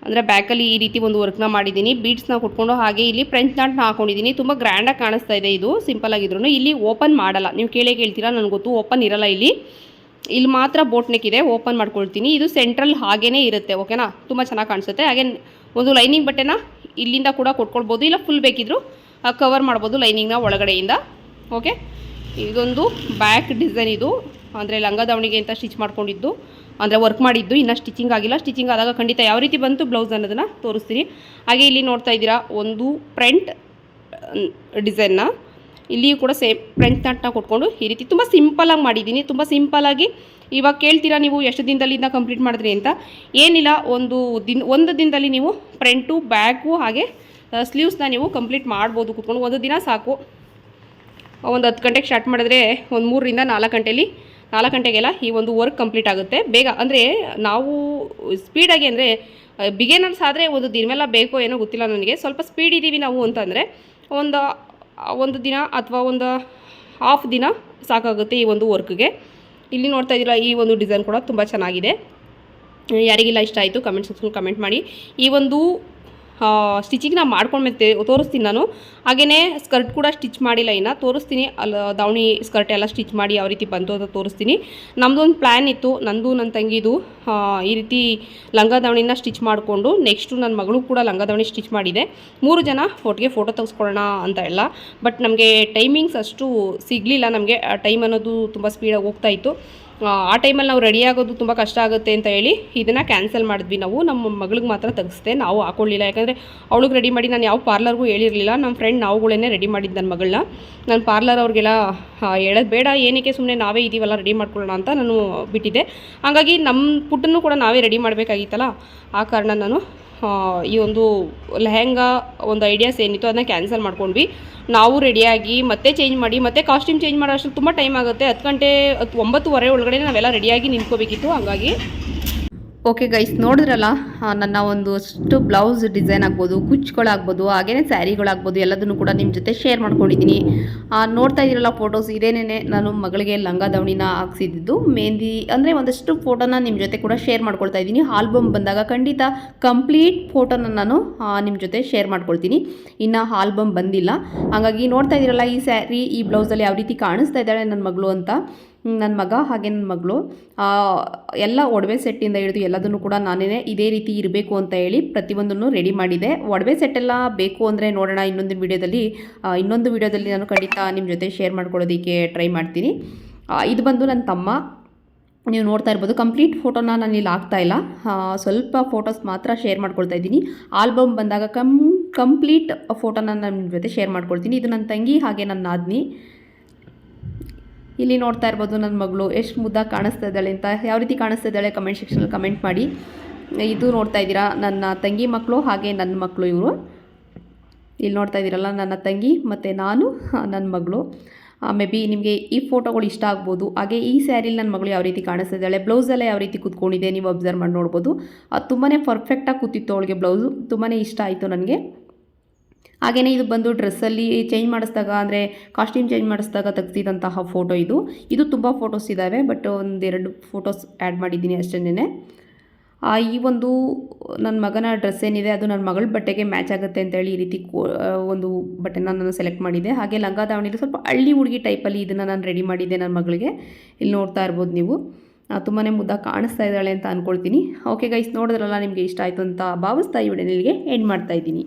ಅಂದರೆ ಬ್ಯಾಕಲ್ಲಿ ಈ ರೀತಿ ಒಂದು ವರ್ಕ್ನ ಮಾಡಿದ್ದೀನಿ. ಬೀಡ್ಸ್ನ ಕೊಟ್ಕೊಂಡು ಹಾಗೆ ಇಲ್ಲಿ ಫ್ರೆಂಚ್ ನಾಟ್ನ ಹಾಕೊಂಡಿದ್ದೀನಿ. ತುಂಬ ಗ್ರ್ಯಾಂಡಾಗಿ ಕಾಣಿಸ್ತಾ ಇದೆ ಇದು ಸಿಂಪಲ್ ಆಗಿದ್ರು ಇಲ್ಲಿ ಓಪನ್ ಮಾಡಲ್ಲ. ನೀವು ಕೇಳೇ ಕೇಳ್ತೀರಾ, ನನಗೆ ಗೊತ್ತು. ಓಪನ್ ಇರಲ್ಲ ಇಲ್ಲಿ. ಇಲ್ಲಿ ಮಾತ್ರ ಬೋಟ್ ನೆಕ್ ಇದೆ ಓಪನ್ ಮಾಡ್ಕೊಳ್ತೀನಿ. ಇದು ಸೆಂಟ್ರಲ್ ಹಾಗೇ ಇರುತ್ತೆ ಓಕೆನಾ ತುಂಬ ಚೆನ್ನಾಗಿ ಕಾಣಿಸುತ್ತೆ. ಹಾಗೆ ಒಂದು ಲೈನಿಂಗ್ ಬಟ್ಟೆನ ಇಲ್ಲಿಂದ ಕೂಡ ಕೊಟ್ಕೊಳ್ಬೋದು, ಇಲ್ಲ ಫುಲ್ ಬೇಕಿದ್ರು ಕವರ್ ಮಾಡ್ಬೋದು ಲೈನಿಂಗ್ನ ಒಳಗಡೆಯಿಂದ. ಓಕೆ ಇದೊಂದು ಬ್ಯಾಕ್ ಡಿಸೈನ್ ಇದು. ಅಂದರೆ ಲಂಗ ದಾವಣಿಗೆ ಅಂತ ಸ್ಟಿಚ್ ಮಾಡ್ಕೊಂಡಿದ್ದು. ಅಂದರೆ ವರ್ಕ್ ಮಾಡಿದ್ದು, ಇನ್ನು ಸ್ಟಿಚಿಂಗ್ ಆಗಿಲ್ಲ. ಸ್ಟಿಚಿಂಗ್ ಆದಾಗ ಖಂಡಿತ ಯಾವ ರೀತಿ ಬಂತು ಬ್ಲೌಸ್ ಅನ್ನೋದನ್ನು ತೋರಿಸ್ತೀನಿ. ಹಾಗೆ ಇಲ್ಲಿ ನೋಡ್ತಾ ಇದ್ದೀರಾ, ಒಂದು ಪ್ರಂಟ್ ಡಿಸೈನ್ನ ಇಲ್ಲಿಯೂ ಕೂಡ ಸೇಮ್ ಫ್ರಂಟ್ ನಾಟ್ನ ಕೊಟ್ಕೊಂಡು ಈ ರೀತಿ ತುಂಬ ಸಿಂಪಲಾಗಿ ಮಾಡಿದ್ದೀನಿ. ತುಂಬ ಸಿಂಪಲಾಗಿ ಇವಾಗ ಕೇಳ್ತೀರಾ ನೀವು ಎಷ್ಟು ದಿನದಲ್ಲಿ ಇದನ್ನ ಕಂಪ್ಲೀಟ್ ಮಾಡಿದ್ರಿ ಅಂತ? ಏನಿಲ್ಲ, ಒಂದು ದಿನ, ಒಂದು ದಿನದಲ್ಲಿ ನೀವು ಫ್ರಂಟು ಬ್ಯಾಕು ಹಾಗೆ ಸ್ಲೀವ್ಸ್ನ ನೀವು ಕಂಪ್ಲೀಟ್ ಮಾಡ್ಬೋದು. ಕೂತ್ಕೊಂಡು ಒಂದು ದಿನ ಸಾಕು. ಒಂದು ಹತ್ತು ಗಂಟೆಗೆ ಸ್ಟಾರ್ಟ್ ಮಾಡಿದ್ರೆ ಒಂದು ಮೂರರಿಂದ ನಾಲ್ಕು ಗಂಟೆಯಲ್ಲಿ ನಾಲ್ಕು ಗಂಟೆಗೆಲ್ಲ ಈ ಒಂದು ವರ್ಕ್ ಕಂಪ್ಲೀಟ್ ಆಗುತ್ತೆ. ಬೇಗ, ಅಂದರೆ ನಾವು ಸ್ಪೀಡಾಗಿ ಅಂದರೆ ಬಿಗೇನರ್ಸ್ ಆದರೆ ಒಂದು ದಿನವೆಲ್ಲ ಬೇಕೋ ಏನೋ ಗೊತ್ತಿಲ್ಲ ನನಗೆ. ಸ್ವಲ್ಪ ಸ್ಪೀಡ್ ಇದ್ದೀವಿ ನಾವು ಅಂತಂದರೆ ಒಂದು ಒಂದು ದಿನ ಅಥವಾ ಒಂದು ಹಾಫ್ ದಿನ ಸಾಕಾಗುತ್ತೆ ಈ ಒಂದು ವರ್ಕ್ಗೆ. ಇಲ್ಲಿ ನೋಡ್ತಾ ಇದ್ದೀರಾ, ಈ ಒಂದು ಡಿಸೈನ್ ಕೂಡ ತುಂಬ ಚೆನ್ನಾಗಿದೆ. ಯಾರಿಗೆಲ್ಲ ಇಷ್ಟ ಆಯಿತು ಕಮೆಂಟ್ ಸೆಕ್ಷನ್ ಕಮೆಂಟ್ ಮಾಡಿ. ಈ ಒಂದು ಸ್ಟಿಚಿಂಗ್ನ ಮಾಡ್ಕೊಂಡ್ಮೇಲೆ ತೋರಿಸ್ತೀನಿ ನಾನು. ಹಾಗೆಯೇ ಸ್ಕರ್ಟ್ ಕೂಡ ಸ್ಟಿಚ್ ಮಾಡಿಲ್ಲ ಇನ್ನು. ತೋರಿಸ್ತೀನಿ. ಅಲ್ಲಿ ದಾವಣಿ ಸ್ಕರ್ಟ್ ಎಲ್ಲ ಸ್ಟಿಚ್ ಮಾಡಿ ಯಾವ ರೀತಿ ಬಂತು ಅಂತ ತೋರಿಸ್ತೀನಿ. ನಮ್ಮದೊಂದು ಪ್ಲ್ಯಾನ್ ಇತ್ತು. ನಂದು ನನ್ನ ತಂಗಿದು ಈ ರೀತಿ ಲಂಗ ದಾವಣಿನ ಸ್ಟಿಚ್ ಮಾಡಿಕೊಂಡು ನೆಕ್ಸ್ಟು ನನ್ನ ಮಗಳು ಕೂಡ ಲಂಗ ದಾವಣಿ ಸ್ಟಿಚ್ ಮಾಡಿದೆ. ಮೂರು ಜನ ಫೋಟೋಗೆ ಫೋಟೋ ತೆಗೆಸ್ಕೊಳ್ಳೋಣ ಅಂತ ಎಲ್ಲ. ಬಟ್ ನಮಗೆ ಟೈಮಿಂಗ್ಸ್ ಅಷ್ಟು ಸಿಗಲಿಲ್ಲ ನಮಗೆ. ಟೈಮ್ ಅನ್ನೋದು ತುಂಬ ಸ್ಪೀಡಾಗಿ ಹೋಗ್ತಾ ಇತ್ತು. ಆ, ಟೈಮಲ್ಲಿ ನಾವು ರೆಡಿ ಆಗೋದು ತುಂಬ ಕಷ್ಟ ಆಗುತ್ತೆ ಅಂತ ಹೇಳಿ ಇದನ್ನು ಕ್ಯಾನ್ಸಲ್ ಮಾಡಿದ್ವಿ. ನಾವು ನಮ್ಮ ಮಗಳಿಗೆ ಮಾತ್ರ ತೆಗೆಸ್ದೆ ನಾವು ಹಾಕೊಳ್ಳಿಲ್ಲ. ಯಾಕಂದರೆ ಅವಳಿಗೆ ರೆಡಿ ಮಾಡಿ ನಾನು ಯಾವ ಪಾರ್ಲರ್ಗೂ ಹೇಳಿರಲಿಲ್ಲ. ನಮ್ಮ ಫ್ರೆಂಡ್ ನಾವುಗಳೇ ರೆಡಿ ಮಾಡಿದ್ದು ನನ್ನ ಮಗಳನ್ನ. ನಾನು ಪಾರ್ಲರ್ ಅವ್ರಿಗೆಲ್ಲ ಹೇಳೋದು ಬೇಡ ಏನಕ್ಕೆ ಸುಮ್ಮನೆ ನಾವೇ ಇದೀವಲ್ಲ ರೆಡಿ ಮಾಡ್ಕೊಳ್ಳೋಣ ಅಂತ ನಾನು ಬಿಟ್ಟಿದ್ದೆ. ಹಾಗಾಗಿ ನಮ್ಮ ಪುಟ್ಟನ್ನು ಕೂಡ ನಾವೇ ರೆಡಿ ಮಾಡಬೇಕಾಗಿತ್ತಲ್ಲ? ಆ ಕಾರಣ ನಾನು ಈ ಒಂದು ಲೆಹೆಂಗಾ ಒಂದು ಐಡಿಯಾಸ್ ಏನಿತ್ತು ಅದನ್ನ ಕ್ಯಾನ್ಸಲ್ ಮಾಡ್ಕೊಂಡ್ವಿ. ನಾವು ರೆಡಿಯಾಗಿ ಮತ್ತೆ ಚೇಂಜ್ ಮಾಡಿ, ಮತ್ತೆ ಕಾಸ್ಟ್ಯೂಮ್ ಚೇಂಜ್ ಮಾಡೋ ಅಷ್ಟು ತುಂಬ ಟೈಮ್ ಆಗುತ್ತೆ. ಹತ್ತು ಗಂಟೆ, ಹತ್ತು, ಒಂಬತ್ತುವರೆ ಒಳಗಡೆ ನಾವೆಲ್ಲ ರೆಡಿಯಾಗಿ ನಿಂತ್ಕೋಬೇಕಿತ್ತು. ಹಂಗಾಗಿ ಓಕೆ ಗೈಸ್ ನೋಡಿದ್ರಲ್ಲ ನನ್ನ ಒಂದು ಅಷ್ಟು ಬ್ಲೌಸ್ ಡಿಸೈನ್ ಆಗ್ಬೋದು ಕುಚ್ಚುಗಳಾಗ್ಬೋದು ಹಾಗೇನೆ ಸ್ಯಾರಿಗಳಾಗ್ಬೋದು, ಎಲ್ಲದನ್ನು ಕೂಡ ನಿಮ್ಮ ಜೊತೆ ಶೇರ್ ಮಾಡ್ಕೊಂಡಿದ್ದೀನಿ. ನೋಡ್ತಾ ಇದ್ದೀರಲ್ಲ ಫೋಟೋಸ್ ಇದೇನೇ ನಾನು ಮಗಳಿಗೆ ಲಂಗ ದಾವಣಿನ ಹಾಕ್ಸಿದ್ದು. ಮೆಹಂದಿ ಅಂದರೆ ಒಂದಷ್ಟು ಫೋಟೋನ ನಿಮ್ಮ ಜೊತೆ ಕೂಡ ಶೇರ್ ಮಾಡ್ಕೊಳ್ತಾ ಇದ್ದೀನಿ. ಆಲ್ಬಮ್ ಬಂದಾಗ ಖಂಡಿತ ಕಂಪ್ಲೀಟ್ ಫೋಟೋನ ನಾನು ನಿಮ್ಮ ಜೊತೆ ಶೇರ್ ಮಾಡ್ಕೊಳ್ತೀನಿ. ಇನ್ನು ಆಲ್ಬಮ್ ಬಂದಿಲ್ಲ. ಹಾಗಾಗಿ ನೋಡ್ತಾ ಇದ್ದೀರಲ್ಲ, ಈ ಸ್ಯಾರಿ, ಈ ಬ್ಲೌಸಲ್ಲಿ ಯಾವ ರೀತಿ ಕಾಣಿಸ್ತಾ ಇದ್ದಾಳೆ ನನ್ನ ಮಗಳು ಅಂತ. ನನ್ನ ಮಗ ಹಾಗೆ ನನ್ನ ಮಗಳು ಎಲ್ಲ ಒಡವೆ ಸೆಟ್ಟಿಂದ ಹಿಡಿದು ಎಲ್ಲದನ್ನು ಕೂಡ ನಾನೇ ಇದೇ ರೀತಿ ಇರಬೇಕು ಅಂತ ಹೇಳಿ ಪ್ರತಿಯೊಂದನ್ನು ರೆಡಿ ಮಾಡಿದೆ. ಒಡವೆ ಸೆಟ್ಟೆಲ್ಲ ಬೇಕು ಅಂದರೆ ನೋಡೋಣ ಇನ್ನೊಂದು ವಿಡಿಯೋದಲ್ಲಿ ಇನ್ನೊಂದು ವಿಡಿಯೋದಲ್ಲಿ ನಾನು ಖಂಡಿತ ನಿಮ್ಮ ಜೊತೆ ಶೇರ್ ಮಾಡ್ಕೊಳ್ಳೋದಕ್ಕೆ ಟ್ರೈ ಮಾಡ್ತೀನಿ. ಇದು ಬಂದು ನನ್ನ ತಮ್ಮ. ನೀವು ನೋಡ್ತಾ ಇರ್ಬೋದು ಕಂಪ್ಲೀಟ್ ಫೋಟೋನ ನಾನು ಇಲ್ಲಿ ಆಗ್ತಾ ಇಲ್ಲ. ಸ್ವಲ್ಪ ಫೋಟೋಸ್ ಮಾತ್ರ ಶೇರ್ ಮಾಡ್ಕೊಳ್ತಾ ಇದ್ದೀನಿ. ಆಲ್ಬಮ್ ಬಂದಾಗ ಕಂಪ್ಲೀಟ್ ಫೋಟೋನ ನಾನು ನಿಮ್ಮ ಜೊತೆ ಶೇರ್ ಮಾಡ್ಕೊಳ್ತೀನಿ. ಇದು ನನ್ನ ತಂಗಿ ಹಾಗೆ ನನ್ನ ನಾದ್ನಿ. ಇಲ್ಲಿ ನೋಡ್ತಾ ಇರ್ಬೋದು ನನ್ನ ಮಗಳು, ಎಷ್ಟು ಮುದ್ದಾಗಿ ಕಾಣಿಸ್ತಾ ಇದ್ದಾಳೆ ಅಂತ. ಯಾವ ರೀತಿ ಕಾಣಿಸ್ತಾ ಇದ್ದಾಳೆ ಕಮೆಂಟ್ ಸೆಕ್ಷನಲ್ಲಿ ಕಮೆಂಟ್ ಮಾಡಿ. ಇದು ನೋಡ್ತಾ ಇದ್ದೀರಾ, ನನ್ನ ತಂಗಿ ಮಕ್ಕಳು ಹಾಗೆ ನನ್ನ ಮಕ್ಕಳು ಇವರು. ಇಲ್ಲಿ ನೋಡ್ತಾ ಇದ್ದೀರಲ್ಲ, ನನ್ನ ತಂಗಿ ಮತ್ತು ನಾನು ನನ್ನ ಮಗಳು. ಮೇ ಬಿ ನಿಮಗೆ ಈ ಫೋಟೋಗಳು ಇಷ್ಟ ಆಗ್ಬೋದು. ಹಾಗೆ ಈ ಸ್ಯಾರಿಲಿ ನನ್ನ ಮಗಳು ಯಾವ ರೀತಿ ಕಾಣಿಸ್ತಾ ಇದ್ದಾಳೆ ಬ್ಲೌಸೆಲ್ಲ ಯಾವ ರೀತಿ ಕೂತ್ಕೊಂಡಿದೆ ನೀವು ಅಬ್ಸರ್ವ್ ಮಾಡಿ ನೋಡ್ಬೋದು. ಅದು ತುಂಬಾ ಪರ್ಫೆಕ್ಟಾಗಿ ಕೂತಿತ್ತು ಅವಳಿಗೆ ಬ್ಲೌಸು ತುಂಬಾ ಇಷ್ಟ ಆಯಿತು ನನಗೆ. ಹಾಗೆಯೇ ಇದು ಬಂದು ಡ್ರೆಸ್ಸಲ್ಲಿ ಚೇಂಜ್ ಮಾಡಿಸಿದಾಗ, ಅಂದರೆ ಕಾಸ್ಟ್ಯೂಮ್ ಚೇಂಜ್ ಮಾಡಿಸಿದಾಗ ತೆಗ್ದಿದಂತಹ ಫೋಟೋ ಇದು. ಇದು ತುಂಬ ಫೋಟೋಸ್ ಇದ್ದಾವೆ ಬಟ್ ಒಂದೆರಡು ಫೋಟೋಸ್ ಆ್ಯಡ್ ಮಾಡಿದ್ದೀನಿ ಅಷ್ಟೇನೆ ಈ ಒಂದು ನನ್ನ ಮಗನ ಡ್ರೆಸ್ ಏನಿದೆ, ಅದು ನನ್ನ ಮಗಳ ಬಟ್ಟೆಗೆ ಮ್ಯಾಚ್ ಆಗುತ್ತೆ ಅಂತೇಳಿ ಈ ರೀತಿ ಒಂದು ಬಟ್ಟೆನ ನಾನು ಸೆಲೆಕ್ಟ್ ಮಾಡಿದೆ. ಹಾಗೆ ಲಂಗ ದಾವಣಿಲಿ ಸ್ವಲ್ಪ ಹಳ್ಳಿ ಹುಡುಗಿ ಟೈಪಲ್ಲಿ ಇದನ್ನು ನಾನು ರೆಡಿ ಮಾಡಿದ್ದೆ ನನ್ನ ಮಗಳಿಗೆ. ಇಲ್ಲಿ ನೋಡ್ತಾ ಇರ್ಬೋದು ನೀವು. ತುಂಬಾ ಮುದ್ದ ಕಾಣಿಸ್ತಾ ಇದ್ದಾಳೆ ಅಂತ ಅಂದ್ಕೊಳ್ತೀನಿ ಓಕೆ ಗೈಸ್, ನೋಡಿದ್ರಲ್ಲ ನಿಮಗೆ ಇಷ್ಟ ಆಯಿತು ಅಂತ ಭಾವಿಸ್ತಾ ಈ ವಿಡಿಯೋ ಇಲ್ಲಿಗೆ ಎಂಡ್ ಮಾಡ್ತಾ ಇದ್ದೀನಿ.